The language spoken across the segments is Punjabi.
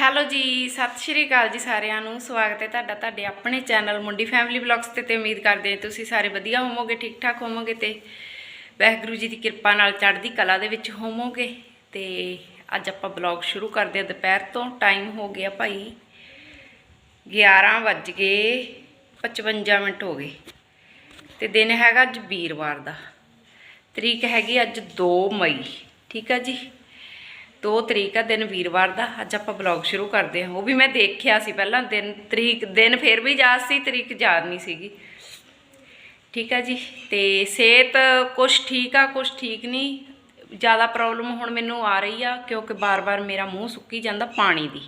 ਹੈਲੋ ਜੀ, ਸਤਿ ਸ਼੍ਰੀ ਅਕਾਲ ਜੀ ਸਾਰਿਆਂ ਨੂੰ। ਸਵਾਗਤ ਹੈ ਤੁਹਾਡਾ ਤੁਹਾਡੇ ਆਪਣੇ ਚੈਨਲ ਮੁੰਡੀ ਫੈਮਿਲੀ ਬਲੌਗਸ ਤੇ ਤੇ ਉਮੀਦ ਕਰਦੇ ਹਾਂ ਤੁਸੀਂ ਸਾਰੇ ਵਧੀਆ ਹੋਵੋਗੇ ਠੀਕ ਠਾਕ ਹੋਵੋਗੇ ਤੇ ਵਾਹਿਗੁਰੂ ਜੀ ਦੀ ਕਿਰਪਾ ਨਾਲ ਚੜ੍ਹਦੀ ਕਲਾ ਦੇ ਵਿੱਚ ਹੋਵੋਗੇ। ਤੇ ਅੱਜ ਆਪਾਂ ਬਲੌਗ ਸ਼ੁਰੂ ਕਰਦੇ ਹਾਂ ਦੁਪਹਿਰ ਤੋਂ, ਟਾਈਮ ਹੋ ਗਿਆ ਭਾਈ 11 ਵੱਜ ਗਏ 55 ਮਿੰਟ ਹੋ ਗਏ। ਤੇ ਦਿਨ ਹੈਗਾ ਅੱਜ ਵੀਰਵਾਰ ਦਾ। ਤਰੀਕ ਹੈਗੀ ਅੱਜ 2 ਮਈ, ਠੀਕ ਆ ਜੀ? 2 ਤਰੀਕ ਆ, ਦਿਨ ਵੀਰਵਾਰ ਦਾ, ਅੱਜ ਆਪਾਂ ਬਲੌਗ ਸ਼ੁਰੂ ਕਰਦੇ ਹਾਂ। ਉਹ ਵੀ ਮੈਂ ਦੇਖਿਆ ਸੀ ਪਹਿਲਾਂ, ਦਿਨ ਤਰੀਕ, ਦਿਨ ਫੇਰ ਵੀ ਯਾਦ ਸੀ, ਤਰੀਕ ਯਾਦ ਨਹੀਂ ਸੀਗੀ। ਠੀਕ ਆ ਜੀ, ਤੇ ਸਿਹਤ ਕੁਛ ਠੀਕ ਆ, ਕੁਛ ਠੀਕ ਨਹੀਂ। ਜ਼ਿਆਦਾ ਪ੍ਰੋਬਲਮ ਹੁਣ ਮੈਨੂੰ ਆ ਰਹੀ ਆ, ਕਿਉਂਕਿ ਬਾਰ-ਬਾਰ ਮੇਰਾ ਮੂੰਹ ਸੁੱਕੀ ਜਾਂਦਾ ਪਾਣੀ ਦੀ।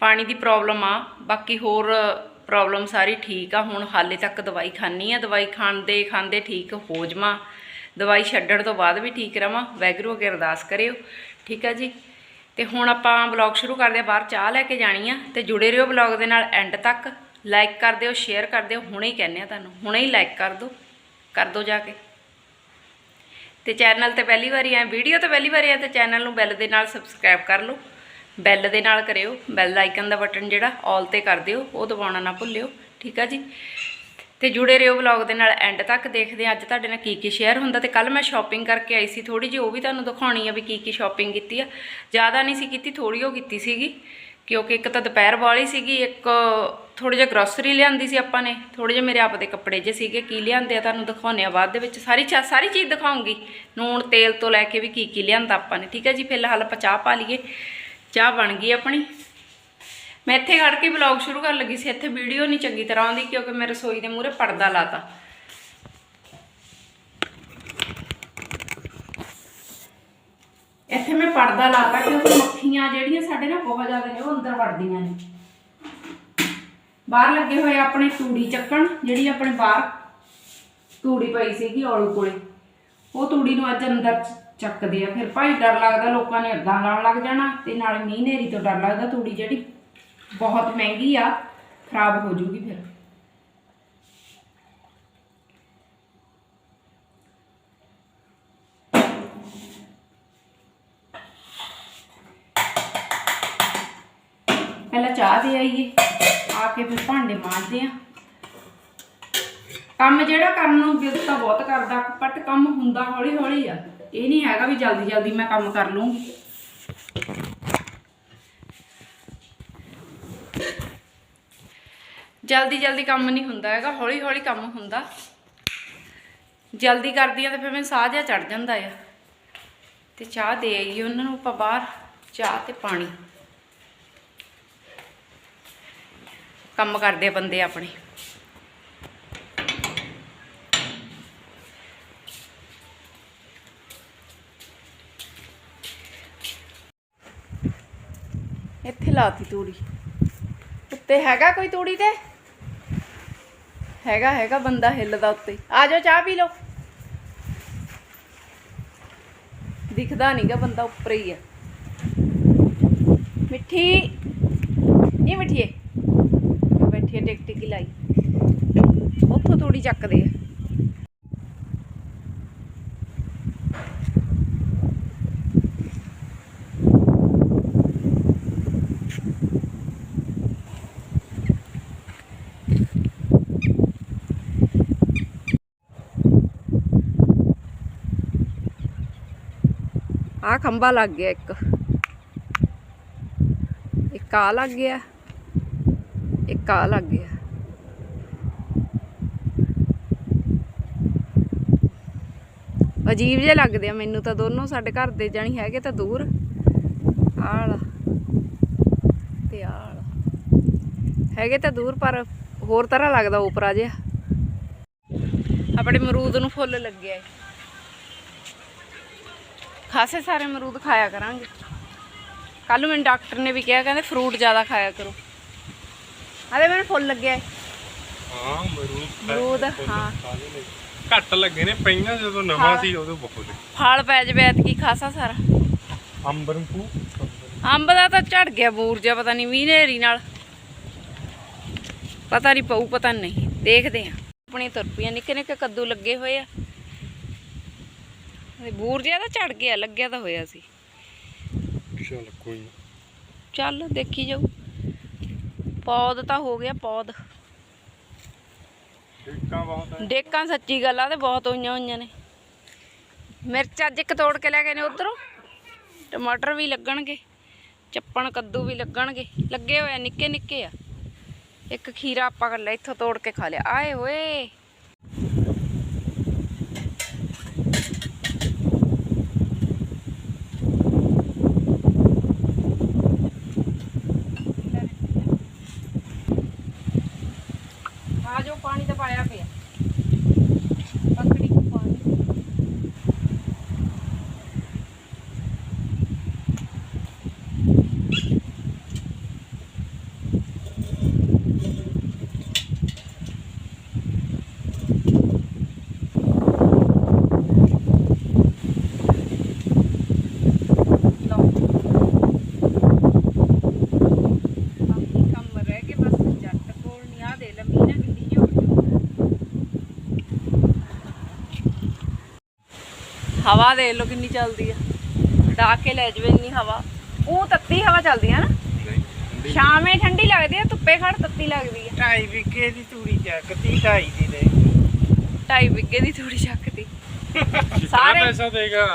ਪਾਣੀ ਦੀ ਪ੍ਰੋਬਲਮ ਆ, ਬਾਕੀ ਹੋਰ ਪ੍ਰੋਬਲਮ ਸਾਰੀ ਠੀਕ ਆ। ਹੁਣ ਹਾਲੇ ਤੱਕ ਦਵਾਈ ਖਾਣੀ ਆ, ਦਵਾਈ ਖਾਂਦੇ ਖਾਂਦੇ ਠੀਕ ਹੋ ਜਾਵਾਂ। ਦਵਾਈ ਛੱਡਣ ਤੋਂ ਬਾਅਦ ਵੀ ਠੀਕ ਰਵਾਂ। ਵੈਗਰੂ ਅੱਗੇ ਅਰਦਾਸ ਕਰਿਓ। ਠੀਕ ਆ ਜੀ? ਤੇ ਹੁਣ ਆਪਾਂ ਬਲੌਗ ਸ਼ੁਰੂ ਕਰਦੇ ਆ ਬਾਹਰ ਚਾਹ ਲੈ ਕੇ ਜਾਣੀ ਆ। ਤੇ ਜੁੜੇ ਰਹੋ ਬਲੌਗ ਦੇ ਨਾਲ ਐਂਡ ਤੱਕ। ਲਾਈਕ ਕਰ ਦਿਓ ਸ਼ੇਅਰ ਕਰ ਦਿਓ, ਹੁਣੇ ਹੀ ਕਹਿੰਦੇ ਆ ਤੁਹਾਨੂੰ। ਹੁਣੇ ਹੀ ਲਾਈਕ ਕਰ ਦਿਓ ਕਰ ਦਿਓ ਜਾ ਕੇ। ਤੇ ਚੈਨਲ ਤੇ ਪਹਿਲੀ ਵਾਰੀ ਆ ਵੀਡੀਓ ਤੇ ਪਹਿਲੀ ਵਾਰੀ ਆ ਤੇ ਚੈਨਲ ਨੂੰ ਬੈਲ ਦੇ ਨਾਲ ਸਬਸਕ੍ਰਾਈਬ ਕਰ ਲਓ। ਬੈਲ ਦੇ ਨਾਲ ਕਰਿਓ। ਬੈਲ ਆਈਕਨ ਦਾ ਬਟਨ ਜਿਹੜਾ ਆਲ ਤੇ ਕਰ ਦਿਓ। ਉਹ ਦਬਾਉਣਾ ਨਾ ਭੁੱਲਿਓ। ਠੀਕ ਆ ਜੀ? ਤੇ ਜੁੜੇ ਰਹੋ ਵਲੌਗ ਦੇ ਨਾਲ ਐਂਡ ਤੱਕ ਦੇਖਦੇ ਹਾਂ। ਅੱਜ ਤੁਹਾਡੇ ਨਾਲ ਕੀ ਕੀ ਸ਼ੇਅਰ ਹੁੰਦਾ ਤੇ ਕੱਲ ਮੈਂ ਸ਼ਾਪਿੰਗ ਕਰਕੇ ਆਈ ਸੀ ਥੋੜੀ ਜਿਹੀ, ਉਹ ਵੀ ਤੁਹਾਨੂੰ ਦਿਖਾਉਣੀ ਆ ਵੀ ਕੀ ਕੀ ਸ਼ਾਪਿੰਗ ਕੀਤੀ ਆ। ਜ਼ਿਆਦਾ ਨਹੀਂ ਸੀ ਕੀਤੀ ਥੋੜੀ ਉਹ ਕੀਤੀ ਸੀਗੀ, ਕਿਉਂਕਿ ਇੱਕ ਤਾਂ ਦੁਪਹਿਰ ਵਾਲੀ ਸੀਗੀ, ਇੱਕ ਥੋੜੀ ਜਿਹੀ ਗਰੋਸਰੀ ਲਿਆਂਦੀ ਸੀ ਆਪਾਂ ਨੇ ਥੋੜੇ ਜਿਹੇ ਮੇਰੇ ਆਪ ਦੇ ਕੱਪੜੇ ਜੇ ਸੀਗੇ, ਕੀ ਲਿਆਂਦੇ ਆ ਤੁਹਾਨੂੰ ਦਿਖਾਉਣੇ ਆ ਬਾਅਦ ਦੇ ਵਿੱਚ। ਸਾਰੀ ਚਾ, ਸਾਰੀ ਚੀਜ਼ ਦਿਖਾਉਂਗੀ ਨੂਣ ਤੇਲ ਤੋਂ ਲੈ ਕੇ ਵੀ ਕੀ ਕੀ ਲਿਆਂਦਾ ਆਪਾਂ ਨੇ। ਠੀਕ ਹੈ ਜੀ, ਫਿਲਹਾਲ ਆਪਾਂ ਚਾਹ ਪਾ ਲਈਏ, ਚਾਹ ਬਣ ਗਈ ਆਪਣੀ। ਮੈਂ ਇੱਥੇ ਖੜ ਕੇ ਵਲੌਗ ਸ਼ੁਰੂ ਕਰਨ ਲੱਗੀ ਸੀ, ਇੱਥੇ ਵੀਡੀਓ ਨਹੀਂ ਚੰਗੀ ਤਰ੍ਹਾਂ ਆਉਂਦੀ ਕਿਉਂਕਿ ਮੈਂ ਰਸੋਈ ਦੇ ਮੂਹਰੇ ਪਰਦਾ ਲਾਤਾ। ਇੱਥੇ ਮੈਂ ਪਰਦਾ ਲਾਤਾ ਕਿਉਂਕਿ ਮੱਖੀਆਂ ਜਿਹੜੀਆਂ ਸਾਡੇ ਨਾਲ ਬਹੁਤ ਜ਼ਿਆਦਾ ਨੇ, ਉਹ ਅੰਦਰ ਵੜਦੀਆਂ ਨੇ। ਬਾਹਰ ਲੱਗੇ ਹੋਏ ਆਪਣੇ ਤੂੜੀ ਚੱਕਣ, ਜਿਹੜੀ ਆਪਣੇ ਬਾਹਰ ਤੂੜੀ ਪਈ ਸੀਗੀ ਔਲੂ ਕੋਲੇ, ਉਹ ਤੂੜੀ ਨੂੰ ਅੱਜ ਅੰਦਰ ਚੱਕਦੇ ਆ। ਫਿਰ ਭਾਈ ਡਰ ਲੱਗਦਾ, ਲੋਕਾਂ ਨੇ ਅੱਗਾਂ ਲਾਉਣ ਲੱਗ ਜਾਣਾ ਤੇ ਨਾਲੇ ਮੀਂਹ ਨੇਰੀ ਤੋਂ ਡਰ ਲੱਗਦਾ ਤੂੜੀ ਜਿਹੜੀ ਬਹੁਤ ਮਹਿੰਗੀ ਆ ਖਰਾਬ ਹੋ ਜੂਗੀ ਫਿਰ ਪਹਿਲਾਂ ਚਾਹ ਦੇ ਆਈਏ ਆ ਕੇ ਫਿਰ ਭਾਂਡੇ ਮਾਂਜਦੇ ਆ। ਕੰਮ ਜਿਹੜਾ ਕਰਨ ਨੂੰ ਦਿਲ ਤਾਂ ਬਹੁਤ ਕਰਦਾ ਬਟ ਕੰਮ ਹੁੰਦਾ ਹੌਲੀ ਹੌਲੀ ਆ। ਇਹ ਨਹੀਂ ਹੈਗਾ ਵੀ ਜਲਦੀ ਜਲਦੀ ਮੈਂ ਕੰਮ ਕਰ ਲੂੰਗੀ ਜਲਦੀ ਜਲਦੀ ਕੰਮ ਨਹੀਂ ਹੁੰਦਾ ਹੈਗਾ, ਹੌਲੀ ਹੌਲੀ ਕੰਮ ਹੁੰਦਾ। ਜਲਦੀ ਕਰਦੀ ਆ ਤੇ ਫਿਰ ਮੈਨੂੰ ਸਾਹ ਜਿਹਾ ਚੜ ਜਾਂਦਾ ਆ। ਤੇ ਚਾਹ ਦੇ ਆਈਏ ਉਹਨਾਂ ਨੂੰ ਆਪਾਂ ਬਾਹਰ, ਚਾਹ ਤੇ ਪਾਣੀ। ਕੰਮ ਕਰਦੇ ਬੰਦੇ ਆਪਣੇ। ਇੱਥੇ ਲਾਤੀ ਤੂੜੀ। ਉੱਤੇ ਹੈਗਾ ਕੋਈ ਤੂੜੀ ਤੇ? ਹੈਗਾ ਹੈਗਾ ਬੰਦਾ ਹਿੱਲਦਾ ਉੱਤੇ। ਆ ਜਾਓ, ਚਾਹ ਪੀ ਲਓ। ਦਿਖਦਾ ਨਹੀਂਗਾ ਬੰਦਾ ਉੱਪਰ ਹੀ ਆ। ਮਿੱਠੀ। ਇਹ ਮਿੱਠੀਏ ਬੈਠੀ ਆ ਟਿਕ ਟਿਕੀ ਲਾਈ। ਉੱਥੋਂ ਤੂੜੀ ਚੱਕਦੇ ਆ। ਖੰਭਾ ਲੱਗ ਗਿਆ ਇੱਕ। ਇੱਕ ਆ ਲੱਗ ਗਿਆ, ਇੱਕ ਆ ਲੱਗ ਗਿਆ। ਅਜੀਬ ਜਿਹੇ ਲੱਗਦੇ ਆ ਮੈਨੂੰ ਤਾਂ ਦੋਨੋਂ, ਸਾਡੇ ਘਰ ਦੇ ਜਾਣੀ ਹੈਗੇ ਤਾਂ ਦੂਰ। ਆਲਾ ਤੇ ਆਲਾ ਹੈਗੇ ਤਾਂ ਦੂਰ, ਪਰ ਹੋਰ ਤਰ੍ਹਾਂ ਲੱਗਦਾ ਉਪਰਾ ਜਿਹਾ। ਆਪਣੇ ਮਰੂਦ ਨੂੰ ਫੁੱਲ ਲੱਗਿਆ ਏ। ਖਾਸੇ ਸਾਰੇ ਅਮਰੂਦ ਖਾਇਆ ਕਰਾਂਗੇ। ਕੱਲ ਮੈਨੂੰ ਡਾਕਟਰ ਨੇ ਵੀ ਕਿਹਾ ਕਹਿੰਦੇ ਫਰੂਟ ਜ਼ਿਆਦਾ ਖਾਇਆ ਕਰੋ। ਆਲੇ ਮੈਨੂੰ ਫੁੱਲ ਲੱਗਿਆ। ਹਾਂ ਮਰੂਦ ਅਮਰੂਦ ਹਾਂ। ਘੱਟ ਲੱਗੇ ਨੇ ਪਹਿਲਾਂ ਜਦੋਂ ਨਵਾਂ ਸੀ ਉਦੋਂ ਬਹੁਤ ਫਲ ਪੈ ਜਵੇ ਐਤਕੀ ਖਾਸਾ ਸਾਰਾ। ਅੰਬਰਪੂ ਅੰਬ ਦਾ ਤਾਂ ਝੜ ਗਿਆ ਬੂਰ ਜਿਹਾ ਪਤਾ ਨਹੀਂ ਮੀਂਹ ਹਨੇਰੀ ਨਾਲ। ਪਤਾ ਨਹੀਂ ਪਊ ਪਤਾ ਨਹੀਂ ਦੇਖਦੇ ਆ ਆਪਣੀ ਤੁਰਪੀਆਂ ਨਿੱਕੇ ਨਿੱਕੇ ਕੱਦੂ ਲੱਗੇ ਹੋਏ ਆ। ਬੂਰ ਜਿਹਾ ਤਾਂ ਝੜ ਗਿਆ ਲੱਗਿਆ ਤਾਂ ਹੋਇਆ ਸੀ। ਚਲ ਕੋਈ ਨਾ। ਚੱਲ ਦੇਖੀ ਜਾਊ। ਪੌਦ ਤਾਂ ਹੋ ਗਿਆ ਪੌਦ। ਡੇਕਾਂ ਬਹੁਤ ਹੈ ਡੇਕਾਂ ਸੱਚੀ ਗੱਲ ਆ ਤੇ ਬਹੁਤ ਹੋਈਆਂ ਹੋਈਆਂ ਨੇ। ਮਿਰਚ ਅੱਜ ਇੱਕ ਤੋੜ ਕੇ ਲੈ ਗਏ ਨੇ ਉਧਰੋਂ। ਟਮਾਟਰ ਵੀ ਲੱਗਣਗੇ ਚੱਪਣ ਕੱਦੂ ਵੀ ਲੱਗਣਗੇ। ਲੱਗੇ ਹੋਏ ਨਿੱਕੇ ਨਿੱਕੇ ਆ। ਇੱਕ ਖੀਰਾ ਆਪਾਂ ਕਰ ਲਿਆ ਇੱਥੋਂ ਤੋੜ ਕੇ ਖਾ ਲਿਆ। ਆਏ ਹੋਏ ਆ ਜੋ ਪਾਣੀ ਤਾਂ ਪਾਇਆ ਪਿਆ ਪਕੜੀ ਪਾਣੀ ਲਓ ਬਾਕੀ ਕੰਮ ਰਹਿ ਗਏ ਬਸ ਜੱਟ ਕੋਲ ਨਹੀਂ ਆ ਦੇ ਲੰਮੀ ਨਾ ਕਿੰਨੀ ਜਿਹੀ ਹੋ ਗਈ ਹਵਾ ਦੇ ਲੋ ਕਿੰਨੀ ਚੱਲਦੀ ਆ। ਡਾ ਕੇ ਲੈ ਜਵੇ ਇੰਨੀ ਹਵਾ। ਉਹ ਤੱਤੀ ਹਵਾ ਚੱਲਦੀ ਆ ਨਾ। ਸ਼ਾਮੇ ਠੰਡੀ ਲੱਗਦੀ ਆ ਧੁੱਪੇ ਖੜ ਤੱਤੀ ਲੱਗਦੀ ਆ। ਢਾਈ ਵਿਕੇ ਦੀ ਤੂੜੀ ਚੱਕਤੀ ਢਾਈ ਦੀ ਲੈ ਢਾਈ ਵਿੱਗੇ ਦੀ ਥੋੜੀ ਚੱਕਦੀ ਸਾਰੇ ਪੈਸਾ ਦੇਗਾ।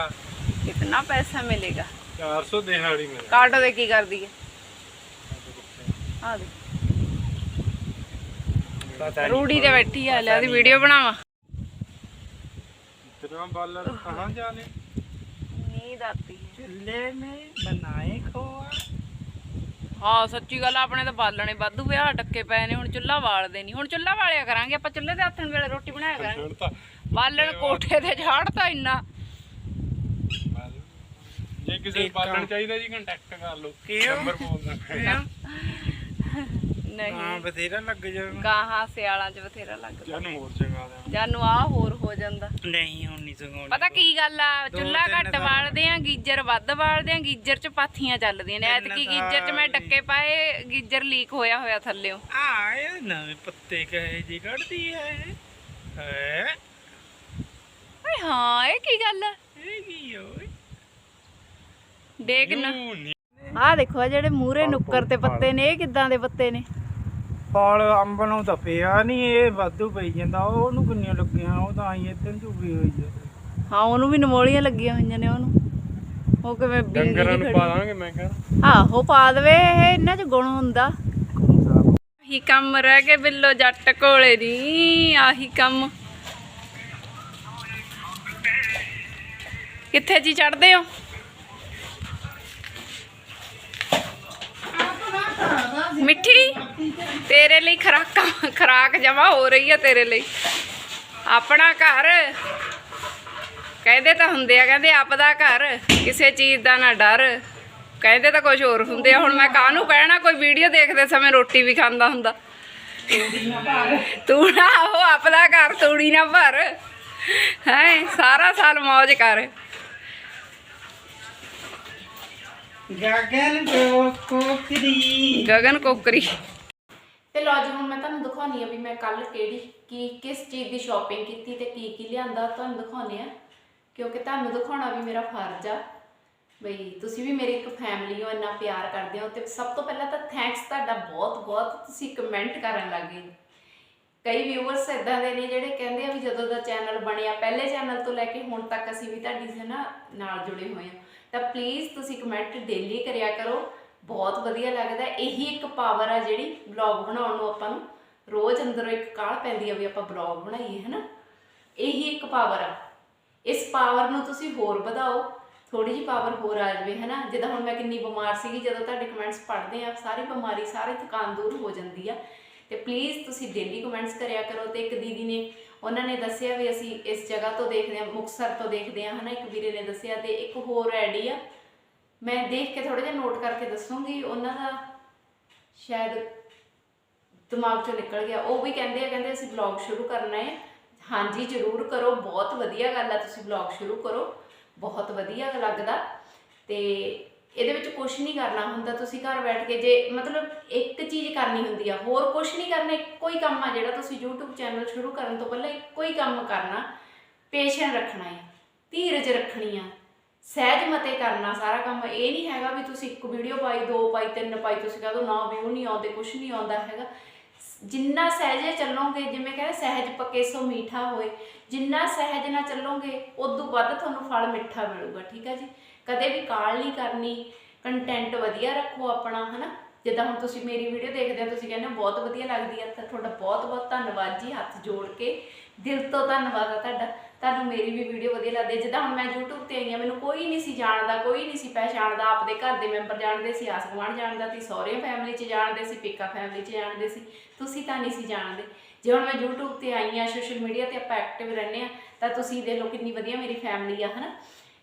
ਕਿੰਨਾ ਪੈਸਾ ਮਿਲੇਗਾ। 400 ਦਿਹਾੜੀ ਮਿਲ ਕਾਟ ਦੇ ਕੀ ਕਰਦੀ ਹੈ ਆ ਦੇ। ਰੂੜੀ ਤੇ ਬੈਠੀ ਆ ਲੈ ਉਹਦੀ ਵੀਡੀਓ ਬਣਾਵਾ। ਇਤਨਾ ਬਾਲਰ ਕਹਾਂ ਜਾਣੇ? ਨੀਂਦ ਆਤੀ ਹੈ। ਚੁੱਲ੍ਹੇ ਮੇ ਬਣਾਏ ਖੋਆ। ਹਾਂ ਸੱਚੀ ਗੱਲ ਆ, ਆਪਣੇ ਤਾਂ ਬਾਲਣੇ ਵਾਧੂ ਵਿਆਹ ਟੱਕੇ ਪਏ ਨੇ ਹੁਣ ਚੁੱਲ੍ਹਾ ਬਾਲਦੇ ਨਹੀਂ ਹੁਣ ਚੁੱਲ੍ਹਾ ਬਾਲਿਆ ਕਰਾਂਗੇ ਆਪਾਂ ਚੁੱਲ੍ਹੇ ਤੇ ਹੱਥਣ ਵੇਲੇ ਰੋਟੀ ਬਣਾਇਆ ਕਰਾਂਗੇ। ਤਾਂ ਬਾਲਣ ਕੋਠੇ ਤੇ ਝਾੜਤਾ ਇੰਨਾ। ਬਾਲ- ਜੇ ਕਿਸੇ ਨੂੰ ਬਾਲਣ ਚਾਹੀਦਾ ਜੀ ਕੰਟੈਕਟ ਕਰ ਲਓ? ਨੰਬਰ ਬੋਲਦਾ ਨਹੀਂ। ਹਾਂ ਬਥੇਰਾ ਲੱਗ ਜਾਣਾ। ਗਾਹਾਂ ਸਿਆਲਾਂ 'ਚ ਬਥੇਰਾ ਲੱਗਦਾ। ਜਾਨੂੰ ਹੋਰ ਜਗਾ ਦੇ ਜਾਨੂੰ ਆ ਹੋਰ ਹੋ ਜਾਂਦਾ। ਨਹੀਂ ਹੁਣ ਨਹੀਂ ਸਗੋਂ ਪਤਾ ਕੀ ਗੱਲ ਆ? ਦੋ ਚੁੱਲ੍ਹਾ ਤਿੰਨ ਘੱਟ ਸਾਲ। ਬਾਲਦੇ ਆ ਗੀਜਰ ਵੱਧ ਬਾਲਦੇ ਆ ਗੀਜਰ 'ਚ ਪਾਥੀਆਂ ਚੱਲਦੀਆਂ ਨੇ। ਤਿੰਨ ਐਤਕੀ ਗੀਜਰ 'ਚ ਮੈਂ ਸਾਲ ਟੱਕੇ ਪਾਏ ਗੀਜਰ ਲੀਕ ਹੋਇਆ ਹੋਇਆ ਥੱਲਿਓ। ਆ ਇਹ ਨਵੇਂ ਪੱਤੇ ਕਹੇ ਜੀ ਕੱਢਦੀ ਹੈ ਹੈ? ਓਏ ਹਾਂ ਇਹ ਕੀ ਗੱਲ ਆ? ਇਹ ਕੀ ਓਏ? ਡੇਕ ਨਾ। ਨੂੰ ਨੀ- ਆਹ ਦੇਖੋ ਆ ਜਿਹੜੇ ਮੂਰੇ ਨੁੱਕਰ ਤੇ ਪੱਤੇ ਨੇ ਇਹ ਕਿੱਦਾਂ ਦੇ ਪੱਤੇ ਨੇ? ਫਲ ਅੰਬ ਨੂੰ ਤਾਂ ਪਿਆ ਨਹੀਂ ਇਹ ਵਾਧੂ ਪਈ ਜਾਂਦਾ। ਉਹਨੂੰ ਕਿੰਨੀਆਂ ਲੱਗੀਆਂ? ਉਹ ਤਾਂ ਆਈ ਇਦਾਂ ਝੁਗੀ ਹੋਈ ਹੈ ਹਾਂ ਉਹਨੂੰ ਵੀ ਨਮੋਲੀਆਂ ਲੱਗੀਆਂ ਹੋਈਆਂ ਨੇ ਉਹਨੂੰ। ਉਹ ਕਿਵੇਂ ਬਿੰਗੀ ਡੰਗਰਾਂ ਨੂੰ ਪਾ ਦਾਂਗੇ ਮੈਂ ਕਹਿੰਦਾ ਆਹੋ ਪਾ ਦੇਵੇ ਇਹ ਇਹਨਾਂ 'ਚ ਗੁਣ ਹੁੰਦਾ। ਆਹੀ ਕੰਮ ਰਹਿ ਗਏ ਬਿੱਲੋ ਜੱਟ ਕੋਲੇ ਨਹੀਂ ਆਹੀ ਕੰਮ। ਕਿੱਥੇ ਜੀ ਚੜਦੇ ਹੋ? ਮਿੱਠੀ? ਤੇਰੇ ਲਈ ਖਰਾਕਾਂ ਖਰਾਕ ਜਮਾ ਹੋ ਰਹੀ ਆ ਤੇਰੇ ਲਈ। ਆਪਣਾ ਘਰ। ਕਹਿੰਦੇ ਤਾਂ ਹੁੰਦੇ ਆ, ਕਹਿੰਦੇ ਆਪਦਾ ਘਰ। ਕਿਸੇ ਚੀਜ਼ ਦਾ ਨਾ ਡਰ। ਕਹਿੰਦੇ ਤਾਂ ਕੁਝ ਹੋਰ ਹੁੰਦੇ ਆ। ਹੁਣ ਮੈਂ ਕਾਹਨੂੰ ਕਹਿਣਾ? ਕੋਈ ਵੀਡੀਓ ਦੇਖਦੇ ਸਮੇਂ ਰੋਟੀ ਵੀ ਖਾਂਦਾ ਹੁੰਦਾ। ਤੂੰ ਨਾ ਉਹ ਆਪਦਾ ਘਰ ਤੂੜੀ ਨਾ ਭਰ। ਹੈ, ਸਾਰਾ ਸਾਲ ਮौज ਕਰ। ਗਗਨ ਕੋਕਰੀ। ਗਗਨ ਕੋਕਰੀ। ਤੇ ਲੋ ਜੀ ਹੁਣ ਮੈਂ ਤੁਹਾਨੂੰ ਦਿਖਾਉਣੀ ਆ ਵੀ ਮੈਂ ਕੱਲ ਕਿਹੜੀ ਕੀ ਕਿਸ ਚੀਜ਼ ਦੀ ਸ਼ਾਪਿੰਗ ਕੀਤੀ ਤੇ ਕੀ ਕੀ ਲਿਆਂਦਾ ਤੁਹਾਨੂੰ ਦਿਖਾਉਣੇ ਆ। ਕਿਉਂਕਿ ਤੁਹਾਨੂੰ ਦਿਖਾਉਣਾ ਵੀ ਮੇਰਾ ਫਰਜ਼ ਆ। ਬਈ ਤੁਸੀਂ ਵੀ ਮੇਰੀ ਇੱਕ ਫੈਮਿਲੀ ਹੋ ਇੰਨਾ ਪਿਆਰ ਕਰਦੇ ਹੋ ਤੇ ਸਭ ਤੋਂ ਪਹਿਲਾਂ ਤਾਂ ਥੈਂਕਸ ਤੁਹਾਡਾ ਬਹੁਤ ਬਹੁਤ ਤੁਸੀਂ ਕਮੈਂਟ ਕਰਨ ਲੱਗੇ ਕਈ ਵਿਊਅਰਸ ਇਦਾਂ ਦੇ ਨੇ ਜਿਹੜੇ ਕਹਿੰਦੇ ਆ ਵੀ ਜਦੋਂ ਦਾ ਚੈਨਲ ਬਣਿਆ, ਪਹਿਲੇ ਚੈਨਲ ਤੋਂ ਲੈ ਕੇ ਹੁਣ ਤੱਕ ਅਸੀਂ ਵੀ ਤੁਹਾਡੀ ਸੇ ਨਾ ਨਾਲ ਜੁੜੇ ਹੋਏ ਹਾਂ। ਤਾਂ ਪਲੀਜ਼ ਤੁਸੀਂ ਕਮੈਂਟ ਡੇਲੀ ਕਰਿਆ ਕਰੋ। ਬਹੁਤ ਵਧੀਆ ਲੱਗਦਾ। ਇਹੀ ਇੱਕ ਪਾਵਰ ਆ ਜਿਹੜੀ ਵਲੌਗ ਬਣਾਉਣ ਨੂੰ ਆਪਾਂ ਨੂੰ ਰੋਜ਼ ਅੰਦਰੋਂ ਇੱਕ ਕਾਲ ਪੈਂਦੀ ਆ ਵੀ ਆਪਾਂ ਵਲੌਗ ਬਣਾਈਏ ਹਨਾ ਇਹੀ ਇੱਕ ਪਾਵਰ ਆ। ਇਸ ਪਾਵਰ ਨੂੰ ਤੁਸੀਂ ਹੋਰ ਵਧਾਓ। ਥੋੜੀ ਜਿਹੀ ਪਾਵਰ ਹੋਰ ਆ ਜਾਵੇ ਹਨਾ ਜਿੱਦਾਂ ਹੁਣ ਮੈਂ ਕਿੰਨੀ ਬਿਮਾਰ ਸੀਗੀ, ਜਦੋਂ ਤੁਹਾਡੇ ਕਮੈਂਟਸ ਪੜ੍ਹਦੇ ਆ, ਸਾਰੀ ਬਿਮਾਰੀ, ਸਾਰੀ ਥਕਾਨ ਦੂਰ ਹੋ ਜਾਂਦੀ ਆ। ਤੇ ਪਲੀਜ਼ ਤੁਸੀਂ ਡੇਲੀ ਕਮੈਂਟਸ ਕਰਿਆ ਕਰੋ ਤੇ ਇੱਕ ਦੀਦੀ ਨੇ, ਉਹਨਾਂ ਨੇ ਦੱਸਿਆ ਵੀ ਅਸੀਂ ਇਸ ਜਗ੍ਹਾ ਤੋਂ ਦੇਖਦੇ ਹਾਂ ਮੁਕਸਰ ਤੋਂ ਦੇਖਦੇ ਆ ਹਨਾ, ਇੱਕ ਵੀਰੇ ਨੇ ਦੱਸਿਆ ਤੇ ਇੱਕ ਹੋਰ ਆਈਡੀ ਆ ਮੈਂ ਦੇਖ ਕੇ ਥੋੜਾ ਜਿਹਾ ਨੋਟ ਕਰਕੇ ਦੱਸੂਗੀ, ਉਹਨਾਂ ਦਾ ਸ਼ਾਇਦ ਦਿਮਾਗ ਚੋਂ ਨਿਕਲ ਗਿਆ, ਉਹ ਵੀ ਕਹਿੰਦੇ ਆ, ਕਹਿੰਦੇ ਅਸੀਂ ਵਲੌਗ ਸ਼ੁਰੂ ਕਰਨਾ ਹੈ। ਹਾਂਜੀ, ਜ਼ਰੂਰ ਕਰੋ, ਬਹੁਤ ਵਧੀਆ ਗੱਲ ਆ, ਤੁਸੀਂ ਵਲੌਗ ਸ਼ੁਰੂ ਕਰੋ, ਬਹੁਤ ਵਧੀਆ ਲੱਗਦਾ ਤੇ ਇਹਦੇ ਵਿੱਚ ਕੁਝ ਨਹੀਂ ਕਰਨਾ ਹੁੰਦਾ, ਤੁਸੀਂ ਘਰ ਬੈਠ ਕੇ ਜੇ ਮਤਲਬ ਇੱਕ ਚੀਜ਼ ਕਰਨੀ ਹੁੰਦੀ ਆ, ਹੋਰ ਕੁਝ ਨਹੀਂ ਕਰਨਾ, ਇੱਕੋ ਹੀ ਕੰਮ ਆ ਜਿਹੜਾ ਤੁਸੀਂ YouTube ਚੈਨਲ ਸ਼ੁਰੂ ਕਰਨ ਤੋਂ ਪਹਿਲਾਂ ਇੱਕੋ ਹੀ ਕੰਮ ਕਰਨਾ ਪੇਸ਼ੈਂਟ ਰੱਖਣਾ ਹੈ, ਧੀਰਜ ਰੱਖਣੀ ਆ, ਸਹਿਜ ਮਤੇ ਕਰਨਾ ਸਾਰਾ ਕੰਮ। ਇਹ ਨਹੀਂ ਹੈਗਾ ਵੀ ਤੁਸੀਂ ਇੱਕ ਵੀਡੀਓ ਪਾਈ, ਦੋ ਪਾਈ, ਤਿੰਨ ਪਾਈ, ਤੁਸੀਂ ਕਹੋ ਨਾ ਵਿਊ ਨਹੀਂ ਆਉਂਦੇ ਕੁਝ ਨਹੀਂ ਆਉਂਦਾ ਹੈਗਾ। ਜਿੰਨਾ ਸਹਿਜੇ ਚੱਲੋਗੇ, ਜਿਵੇਂ ਕਹਿੰਦੇ ਸਹਿਜ ਪੱਕੇ ਸੋ ਮੀਠਾ ਹੋਏ, ਜਿੰਨਾ ਸਹਿਜ ਨਾਲ ਚੱਲੋਗੇ, ਉਦੋਂ ਵੱਧ ਤੁਹਾਨੂੰ ਫਲ ਮਿੱਠਾ ਮਿਲੂਗਾ, ਠੀਕ ਹੈ ਜੀ? ਕਦੇ ਵੀ ਕਾਲ ਨਹੀਂ ਕਰਨੀ ਕੰਟੈਂਟ ਵਧੀਆ ਰੱਖੋ ਆਪਣਾ, ਹਨਾ? ਜਿੱਦਾਂ ਹੁਣ ਤੁਸੀਂ ਮੇਰੀ ਵੀਡੀਓ ਦੇਖਦੇ ਹੋ, ਤੁਸੀਂ ਕਹਿੰਦੇ ਹੋ ਬਹੁਤ ਵਧੀਆ ਲੱਗਦੀ ਹੈ ਤਾਂ ਤੁਹਾਡਾ ਬਹੁਤ ਬਹੁਤ ਧੰਨਵਾਦ ਜੀ ਹੱਥ ਜੋੜ ਕੇ। ਦਿਲ ਤੋਂ ਧੰਨਵਾਦ ਆ ਤੁਹਾਡਾ। ਤੁਹਾਨੂੰ ਮੇਰੀ ਵੀ ਵੀਡੀਓ ਵਧੀਆ ਲੱਗਦੀ ਹੈ ਜਿੱਦਾਂ ਹੁਣ ਮੈਂ YouTube ਤੇ ਆਈ ਹਾਂ ਮੈਨੂੰ ਕੋਈ ਨਹੀਂ ਸੀ ਜਾਣਦਾ, ਕੋਈ ਨਹੀਂ ਸੀ ਪਹਿਚਾਣਦਾ। ਆਪਦੇ ਘਰ ਦੇ ਮੈਂਬਰ ਜਾਣਦੇ ਸੀ, ਆਸ ਗੁਆਂਢ ਜਾਣਦਾ ਸੀ ਸਹੁਰੇ ਫੈਮਿਲੀ 'ਚ ਜਾਣਦੇ ਸੀ, ਪੇਕਾ ਫੈਮਿਲੀ 'ਚ ਜਾਣਦੇ ਸੀ। ਤੁਸੀਂ ਤਾਂ ਨਹੀਂ ਸੀ ਜਾਣਦੇ। ਜੇ ਹੁਣ ਮੈਂ YouTube ਤੇ ਆਈ ਹਾਂ ਸੋਸ਼ਲ ਮੀਡੀਆ ਤੇ ਆਪਾਂ ਐਕਟਿਵ ਰਹਿੰਦੇ ਆ, ਤਾਂ ਤੁਸੀਂ ਦੇਖ ਲਓ ਕਿੰਨੀ ਵਧੀਆ ਮੇਰੀ ਫੈਮਿਲੀ ਆ, ਹਨਾ?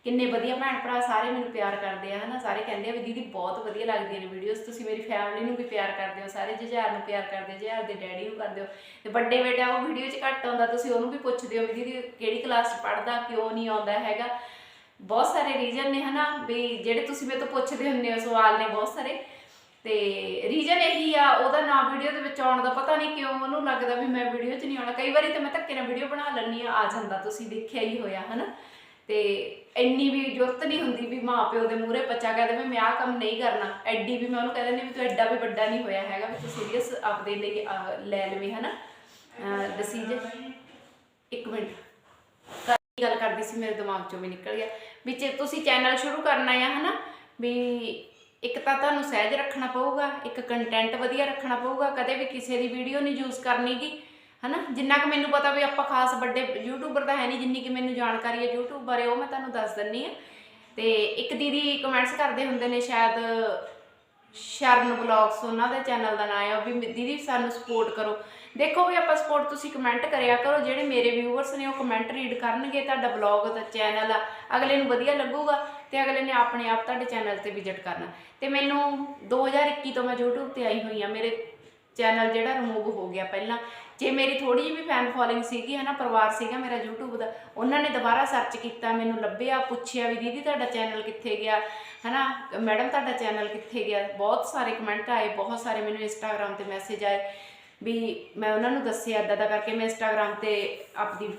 ਕਿੰਨੇ ਵਧੀਆ ਭੈਣ ਭਰਾ ਸਾਰੇ ਮੈਨੂੰ ਪਿਆਰ ਕਰਦੇ ਆ, ਹਨਾ? ਸਾਰੇ ਕਹਿੰਦੇ ਆ ਵੀ ਦੀਦੀ ਬਹੁਤ ਵਧੀਆ ਲੱਗਦੀਆਂ ਨੇ ਵੀਡੀਓਜ਼ ਤੁਸੀਂ ਮੇਰੀ ਫੈਮਿਲੀ ਨੂੰ ਵੀ ਪਿਆਰ ਕਰਦੇ ਹੋ, ਸਾਰੇ ਜੁਝਾਰ ਨੂੰ ਪਿਆਰ ਕਰਦੇ ਹੋ, ਜੁਝਾਰ ਦੇ ਡੈਡੀ ਨੂੰ ਕਰਦੇ ਹੋ। ਤੇ ਵੱਡੇ ਬੇਟਾ, ਉਹ ਵੀਡੀਓ 'ਚ ਘੱਟ ਆਉਂਦਾ, ਤੁਸੀਂ ਉਹਨੂੰ ਵੀ ਪੁੱਛਦੇ ਹੋ ਵੀ ਦੀਦੀ ਕਿਹੜੀ ਕਲਾਸ 'ਚ ਪੜ੍ਹਦਾ, ਕਿਉਂ ਨਹੀਂ ਆਉਂਦਾ ਹੈਗਾ? ਬਹੁਤ ਸਾਰੇ ਰੀਜ਼ਨ ਨੇ, ਹਨਾ? ਵੀ ਜਿਹੜੇ ਤੁਸੀਂ ਮੇਰੇ ਤੋਂ ਪੁੱਛਦੇ ਹੁੰਦੇ ਹੋ ਸਵਾਲ ਨੇ ਬਹੁਤ ਸਾਰੇ। ਤੇ ਰੀਜ਼ਨ ਇਹੀ ਆ, ਉਹਦਾ ਨਾਮ ਵੀਡੀਓ ਦੇ ਵਿੱਚ ਆਉਣ ਦਾ ਪਤਾ ਨਹੀਂ ਕਿਉਂ ਉਹਨੂੰ ਲੱਗਦਾ ਵੀ ਮੈਂ ਵੀਡੀਓ 'ਚ ਨਹੀਂ ਆਉਣਾ। ਕਈ ਵਾਰੀ ਤਾਂ ਮੈਂ ਧੱਕੇ ਨਾਲ ਵੀਡੀਓ ਬਣਾ ਲੈਂਦੀ ਆ ਆ ਜਾਂਦਾ, ਤੁਸੀਂ ਦੇਖਿਆ ਹੀ ਹੋਇਆ, ਹਨਾ? ਤੇ ਇੰਨੀ ਵੀ ਜ਼ਰੂਰਤ ਨਹੀਂ ਹੁੰਦੀ ਵੀ ਮਾਂ ਪਿਓ ਦੇ ਮੂਹਰੇ ਬੱਚਾ ਕਹਿ ਦੇਵੇ ਮੈਂ ਆਹ ਕੰਮ ਨਹੀਂ ਕਰਨਾ। ਐਡੀ ਵੀ ਮੈਂ ਉਹਨੂੰ ਕਹਿ ਦਿੰਦੀ ਵੀ ਤੂੰ ਐਡਾ ਵੀ ਵੱਡਾ ਨਹੀਂ ਹੋਇਆ ਹੈਗਾ ਵੀ ਤੂੰ ਸੀਰੀਅਸ ਆਪਦੇ ਲਈ ਅਹ, ਲੈ ਲਵੇਂ ਹਨਾ? ਡਿਸੀਜਨ ਇੱਕ ਮਿੰਟ। ਕੀ ਗੱਲ ਕਰਦੀ ਸੀ ਮੇਰੇ ਦਿਮਾਗ ਚੋਂ ਵੀ ਨਿਕਲ ਗਿਆ ਵੀ ਜੇ ਤੁਸੀਂ ਚੈਨਲ ਸ਼ੁਰੂ ਕਰਨਾ ਆ ਹਨਾ? ਵੀ ਇੱਕ ਤਾਂ ਤੁਹਾਨੂੰ ਸਹਿਜ ਰੱਖਣਾ ਪਊਗਾ ਇੱਕ ਕੰਟੈਂਟ ਵਧੀਆ ਰੱਖਣਾ ਪਊਗਾ ਕਦੇ ਵੀ ਕਿਸੇ ਦੀ ਵੀਡੀਓ ਨਹੀਂ ਯੂਜ਼ ਕਰਨੀਗੀ। ਹਨਾ? ਜਿੰਨਾ ਕਿ ਮੈਨੂੰ ਪਤਾ ਵੀ ਆਪਾਂ ਖਾਸ ਵੱਡੇ ਯੂਟਿਊਬਰ ਤਾਂ ਹੈ ਨਹੀਂ, ਜਿੰਨੀ ਕਿ ਮੈਨੂੰ ਜਾਣਕਾਰੀ ਹੈ ਯੂਟਿਊਬ ਬਾਰੇ ਉਹ ਮੈਂ ਤੁਹਾਨੂੰ ਦੱਸ ਦਿੰਨੀ ਆ ਤੇ ਇੱਕ ਦੀਦੀ ਕਮੈਂਟਸ ਕਰਦੇ ਹੁੰਦੇ ਨੇ ਸ਼ਾਇਦ ਸ਼ਰਨ ਬਲੌਗਸ ਉਹਨਾਂ ਦੇ ਚੈਨਲ ਦਾ ਨਾਮ ਹੈ ਵੀ ਦੀਦੀ ਸਾਨੂੰ ਸਪੋਰਟ ਕਰੋ। ਦੇਖੋ ਵੀ ਆਪਾਂ ਸਪੋਰਟ ਤੁਸੀਂ ਕਮੈਂਟ ਕਰਿਆ ਕਰੋ, ਜਿਹੜੇ ਮੇਰੇ ਵਿਊਅਰਸ ਨੇ ਉਹ ਕਮੈਂਟ ਰੀਡ ਕਰਨਗੇ, ਤੁਹਾਡਾ ਬਲੌਗ ਦਾ ਚੈਨਲ ਆ, ਅਗਲੇ ਨੂੰ ਵਧੀਆ ਲੱਗੂਗਾ ਤੇ ਅਗਲੇ ਨੇ ਆਪਣੇ ਆਪ ਤੁਹਾਡੇ ਚੈਨਲ ਤੇ ਵਿਜ਼ਿਟ ਕਰਨਾ। ਤੇ ਮੈਨੂੰ 2021 ਤੋਂ ਮੈਂ YouTube ਤੇ ਆਈ ਹੋਈ ਆ ਮੇਰੇ ਚੈਨਲ ਜਿਹੜਾ ਰਿਮੂਵ ਹੋ ਗਿਆ ਪਹਿਲਾਂ। ਜੇ ਮੇਰੀ ਥੋੜੀ ਜਿਹੀ ਵੀ ਫੈਨ ਫੋਲੋਇੰਗ ਸੀਗੀ, ਹਨਾ, ਪਰਿਵਾਰ ਸੀਗਾ ਮੇਰਾ YouTube ਦਾ, ਉਹਨਾਂ ਨੇ ਦੁਬਾਰਾ ਸਰਚ ਕੀਤਾ, ਮੈਨੂੰ ਲੱਭਿਆ, ਪੁੱਛਿਆ ਵੀ ਦੀਦੀ ਤੁਹਾਡਾ ਚੈਨਲ ਕਿੱਥੇ ਗਿਆ? ਹਨਾ ਮੈਡਮ ਤੁਹਾਡਾ ਚੈਨਲ ਕਿੱਥੇ ਗਿਆ? ਬਹੁਤ ਸਾਰੇ ਕਮੈਂਟ ਆਏ, ਬਹੁਤ ਸਾਰੇ ਮੈਨੂੰ ਇੰਸਟਾਗ੍ਰam ਤੇ ਮੈਸੇਜ ਆਏ ਵੀ ਮੈਂ ਉਹਨਾਂ ਨੂੰ ਦੱਸਿਆ ਇਦਾਂ ਦਾ ਕਰਕੇ ਮੈਂ ਇੰਸਟਾਗ੍ਰam ਤੇ ਆਪਦੀ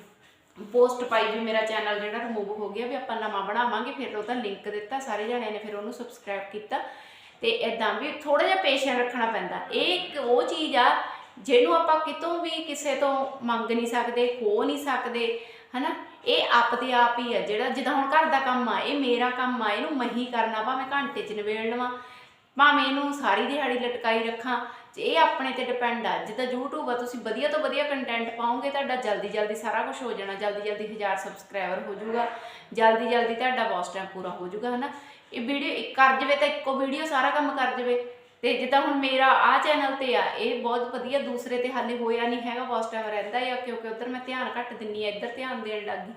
ਪੋਸਟ ਪਾਈ ਵੀ ਮੇਰਾ ਚੈਨਲ ਜਿਹੜਾ ਰਿਮੂਵ ਹੋ ਗਿਆ, ਵੀ ਆਪਾਂ ਨਵਾਂ ਬਣਾਵਾਂਗੇ, ਫਿਰ ਉਹਦਾ ਲਿੰਕ ਦਿੱਤਾ, ਸਾਰੇ ਜਣਿਆਂ ਨੇ ਫਿਰ ਉਹਨੂੰ ਸਬਸਕ੍ਰਾਈਬ ਕੀਤਾ। ਤੇ ਇਦਾਂ ਵੀ ਥੋੜਾ ਜਿਹਾ ਪੇਸ਼ੈਂਟ ਰੱਖਣਾ ਪੈਂਦਾ। ਇਹ ਇੱਕ ਉਹ ਚੀਜ਼ ਆ, ਜਿਹਨੂੰ ਆਪਾਂ ਕਿਤੋਂ ਵੀ ਕਿਸੇ ਤੋਂ ਮੰਗ ਨਹੀਂ ਸਕਦੇ, ਖੋ ਨਹੀਂ ਸਕਦੇ, ਹਨਾ? ਇਹ ਆਪਦੇ ਆਪ ਹੀ ਆ ਜਿਹੜਾ, ਜਿੱਦਾਂ ਹੁਣ ਘਰ ਦਾ ਕੰਮ ਆ, ਇਹ ਮੇਰਾ ਕੰਮ ਆ, ਇਹਨੂੰ ਮਹੀ ਕਰਨਾ, ਭਾਵੇਂ ਘੰਟੇ 'ਚ ਨਿਬੇੜ ਲਵਾਂ, ਭਾਵੇਂ ਇਹਨੂੰ ਸਾਰੀ ਦਿਹਾੜੀ ਲਟਕਾਈ ਰੱਖਾਂ ਇਹ ਆਪਣੇ ਤੇ ਡਿਪੈਂਡ ਆ, ਜਿੱਦਾਂ YouTube ਆ, ਤੁਸੀਂ ਵਧੀਆ ਤੋਂ ਵਧੀਆ ਕੰਟੈਂਟ ਪਾਓਗੇ, ਤੁਹਾਡਾ ਜਲਦੀ ਜਲਦੀ ਸਾਰਾ ਕੁਝ ਹੋ ਜਾਣਾ, ਜਲਦੀ ਜਲਦੀ 1000 ਸਬਸਕ੍ਰਾਈਬਰ ਹੋ ਜਾਊਗਾ, ਜਲਦੀ ਜਲਦੀ ਤੁਹਾਡਾ ਵਾਚ ਟਾਈਮ ਪੂਰਾ ਹੋ ਜਾਊਗਾ, ਹਨਾ? ਇਹ ਵੀਡੀਓ ਇੱਕ ਕਰ ਜਵੇ ਤਾਂ ਇੱਕੋ ਵੀਡੀਓ ਸਾਰਾ ਕੰਮ ਕਰ ਜਵੇ। ਤੇ ਜਿੱਦਾਂ ਹੁਣ ਮੇਰਾ ਆ ਚੈਨਲ ਤੇ ਆ, ਇਹ ਬਹੁਤ ਵਧੀਆ ਦੂਸਰੇ ਤੇ ਹਾਲੇ ਹੋਇਆ ਨਹੀਂ ਹੈਗਾ ਵਾਚ ਟਾਈਮ ਰਹਿੰਦਾ ਆ, ਕਿਉਂਕਿ ਉਧਰ ਮੈਂ ਧਿਆਨ ਘੱਟ ਦਿੰਨੀ ਆ, ਇੱਧਰ ਧਿਆਨ ਦੇਣ ਲੱਗੀ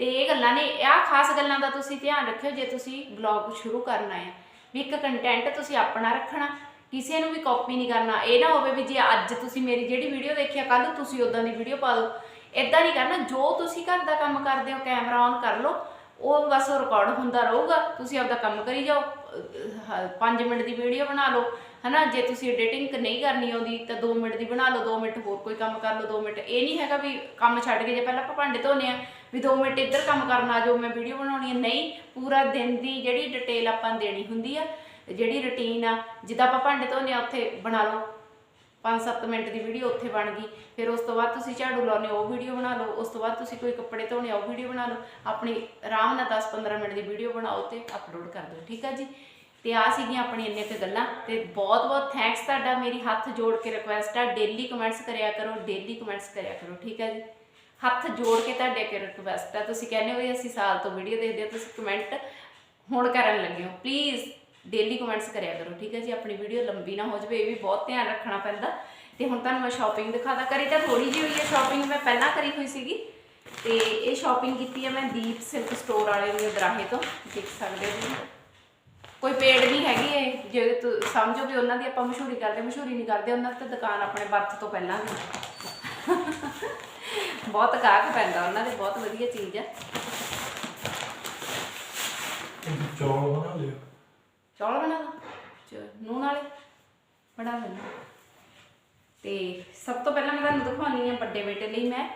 ਤੇ ਇਹ ਗੱਲਾਂ ਨੇ ਆਹ ਖਾਸ ਗੱਲਾਂ ਦਾ ਤੁਸੀਂ ਧਿਆਨ ਰੱਖਿਓ ਜੇ ਤੁਸੀਂ ਬਲੌਗ ਸ਼ੁਰੂ ਕਰਨਾ ਆ। ਵੀ ਇੱਕ ਕੰਟੈਂਟ ਤੁਸੀਂ ਆਪਣਾ ਰੱਖਣਾ, ਕਿਸੇ ਨੂੰ ਵੀ ਕਾਪੀ ਨਹੀਂ ਕਰਨਾ। ਇਹ ਨਾ ਹੋਵੇ ਵੀ ਜੇ ਅੱਜ ਤੁਸੀਂ ਮੇਰੀ ਜਿਹੜੀ ਵੀਡੀਓ ਦੇਖੀ ਆ ਕੱਲ ਤੁਸੀਂ ਉਦਾਂ ਦੀ ਵੀਡੀਓ ਪਾ ਦਿਓ। ਇਦਾਂ ਨਹੀਂ ਕਰਨਾ, ਜੋ ਤੁਸੀਂ ਘਰ ਦਾ ਕੰਮ ਕਰਦੇ ਹੋ, ਕੈਮਰਾ ਔਨ ਕਰ ਲਓ। ਉਹ ਬਸ ਰਿਕਾਰਡ ਹੁੰਦਾ ਰਹੂਗਾ, ਤੁਸੀਂ ਆਪਦਾ ਕੰਮ ਕਰੀ ਜਾਓ 5 ਮਿੰਟ ਦੀ ਵੀਡੀਓ ਬਣਾ ਲਓ, ਹਨਾ? ਜੇ ਤੁਸੀਂ ਐਡੀਟਿੰਗ ਨਹੀਂ ਕਰਨੀ ਆਉਂਦੀ, ਤਾਂ 2 ਮਿੰਟ ਦੀ ਬਣਾ ਲਓ 2 ਮਿੰਟ ਹੋਰ ਕੋਈ ਕੰਮ ਕਰ ਲਓ 2 ਮਿੰਟ। ਇਹ ਨਹੀਂ ਹੈਗਾ ਵੀ ਕੰਮ ਛੱਡ ਕੇ ਜੇ ਪਹਿਲਾਂ ਆਪਾਂ ਭਾਂਡੇ ਧੋਨੇ ਆ, ਵੀ 2 ਮਿੰਟ ਇੱਧਰ ਕੰਮ ਕਰਨਾ ਆ ਜਾਓ, ਮੈਂ ਵੀਡੀਓ ਬਣਾਉਣੀ ਹੈ ਨਹੀਂ, ਪੂਰਾ ਦਿਨ ਦੀ ਜਿਹੜੀ ਡਿਟੇਲ ਆਪਾਂ ਦੇਣੀ ਹੁੰਦੀ ਆ, ਜਿਹੜੀ ਰੁਟੀਨ ਆ, ਜਿੱਦਾਂ ਆਪਾਂ ਭਾਂਡੇ ਧੋਨੇ ਆ, ਉੱਥੇ ਬਣਾ ਲਓ। 5-7 ਮਿੰਟ ਦੀ ਵੀਡੀਓ ਉੱਥੇ ਬਣ ਗਈ। ਫਿਰ ਉਸ ਤੋਂ ਬਾਅਦ ਤੁਸੀਂ ਝਾੜੂ ਲਾਉਨੇ ਉਹ ਵੀਡੀਓ ਬਣਾ ਲਓ। ਉਸ ਤੋਂ ਬਾਅਦ ਤੁਸੀਂ ਕੋਈ ਕੱਪੜੇ ਧੋਣੇ ਆ, ਉਹ ਵੀਡੀਓ ਬਣਾ ਲਓ। ਆਪਣੀ ਆਰਾਮ ਨਾਲ 10-15 ਮਿੰਟ ਦੀ ਵੀਡੀਓ ਬਣਾਓ ਤੇ ਅਪਲੋਡ ਕਰ ਦਿਓ। ਠੀਕ ਆ ਜੀ? ਤੇ ਆ ਸੀਗੀਆਂ ਆਪਣੀਆਂ ਇੰਨੀਆਂ ਕੁ ਗੱਲਾਂ। ਤੇ ਬਹੁਤ ਬਹੁਤ ਥੈਂਕਸ ਤੁਹਾਡਾ। ਮੇਰੀ ਹੱਥ ਜੋੜ ਕੇ ਰਿਕੁਐਸਟ ਆ। ਡੇਲੀ ਕਮੈਂਟਸ ਕਰਿਆ ਕਰੋ ਡੇਲੀ ਕਮੈਂਟਸ ਕਰਿਆ ਕਰੋ। ਠੀਕ ਹੈ ਜੀ? ਹੱਥ ਜੋੜ ਕੇ ਤੁਹਾਡੇ ਅੱਗੇ ਰਿਕੁਐਸਟ ਆ। ਤੁਸੀਂ ਕਹਿੰਦੇ ਹੋ ਵੀ ਅਸੀਂ ਸਾਲ ਤੋਂ ਵੀਡੀਓ ਦੇਖਦੇ ਹਾਂ, ਤੁਸੀਂ ਕਮੈਂਟ ਹੁਣ ਕਰਨ ਲੱਗੇ ਹੋ। ਪਲੀਜ਼ ਡੇਲੀ ਕਮੈਂਟਸ ਕਰਿਆ ਕਰੋ, ਠੀਕ ਹੈ ਜੀ? ਆਪਣੀ ਵੀਡੀਓ ਲੰਬੀ ਨਾ ਹੋ ਜਾਵੇ, ਇਹ ਵੀ ਬਹੁਤ ਧਿਆਨ ਰੱਖਣਾ ਪੈਂਦਾ। ਤੇ ਹੁਣ ਤੁਹਾਨੂੰ ਮੈਂ ਸ਼ਾਪਿੰਗ ਦਿਖਾਦਾ ਕਰੀ ਤਾਂ ਥੋੜੀ ਜਿਹੀ ਹੋਈ ਹੈ ਸ਼ਾਪਿੰਗ ਮੈਂ ਪਹਿਲਾਂ ਕਰੀ ਹੋਈ ਸੀਗੀ। ਤੇ ਇਹ ਸ਼ਾਪਿੰਗ ਕੀਤੀ ਹੈ ਮੈਂ ਦੀਪ ਸਿਲਕ ਸਟੋਰ ਵਾਲੇ ਦੇ ਦਰਾਹੇ ਤੋਂ। ਦੇਖ ਸਕਦੇ ਹੋ ਜੀ ਕੋਈ ਪੇੜ ਨਹੀਂ ਹੈਗੀ ਇਹ। ਜੇ ਤੁਸੀਂ ਸਮਝੋ ਵੀ ਉਹਨਾਂ ਦੀ, ਆਪਾਂ ਮਸ਼ਹੂਰੀ ਕਰਦੇ, ਮਸ਼ਹੂਰੀ ਨਹੀਂ ਕਰਦੇ, ਉਹਨਾਂ ਦੀ ਤਾਂ ਦੁਕਾਨ ਆਪਣੇ ਬਰਥ ਤੋਂ ਪਹਿਲਾਂ ਦੀ ਬਹੁਤ ਗਾਹਕ ਪੈਂਦਾ, ਉਹਨਾਂ ਦੇ ਬਹੁਤ ਵਧੀਆ ਚੀਜ਼ ਹੈ। ਚੌਲ ਚੌਲ ਬਣਾ ਲਾ। ਚ ਨੂਨ ਵਾਲੇ ਬਣਾ ਲੈਣਾ ਤੇ ਸਭ ਤੋਂ ਪਹਿਲਾਂ ਮੈਂ ਤੁਹਾਨੂੰ ਦਿਖਾਉਣੀ ਆ ਵੱਡੇ ਬੇਟੇ ਲਈ ਮੈਂ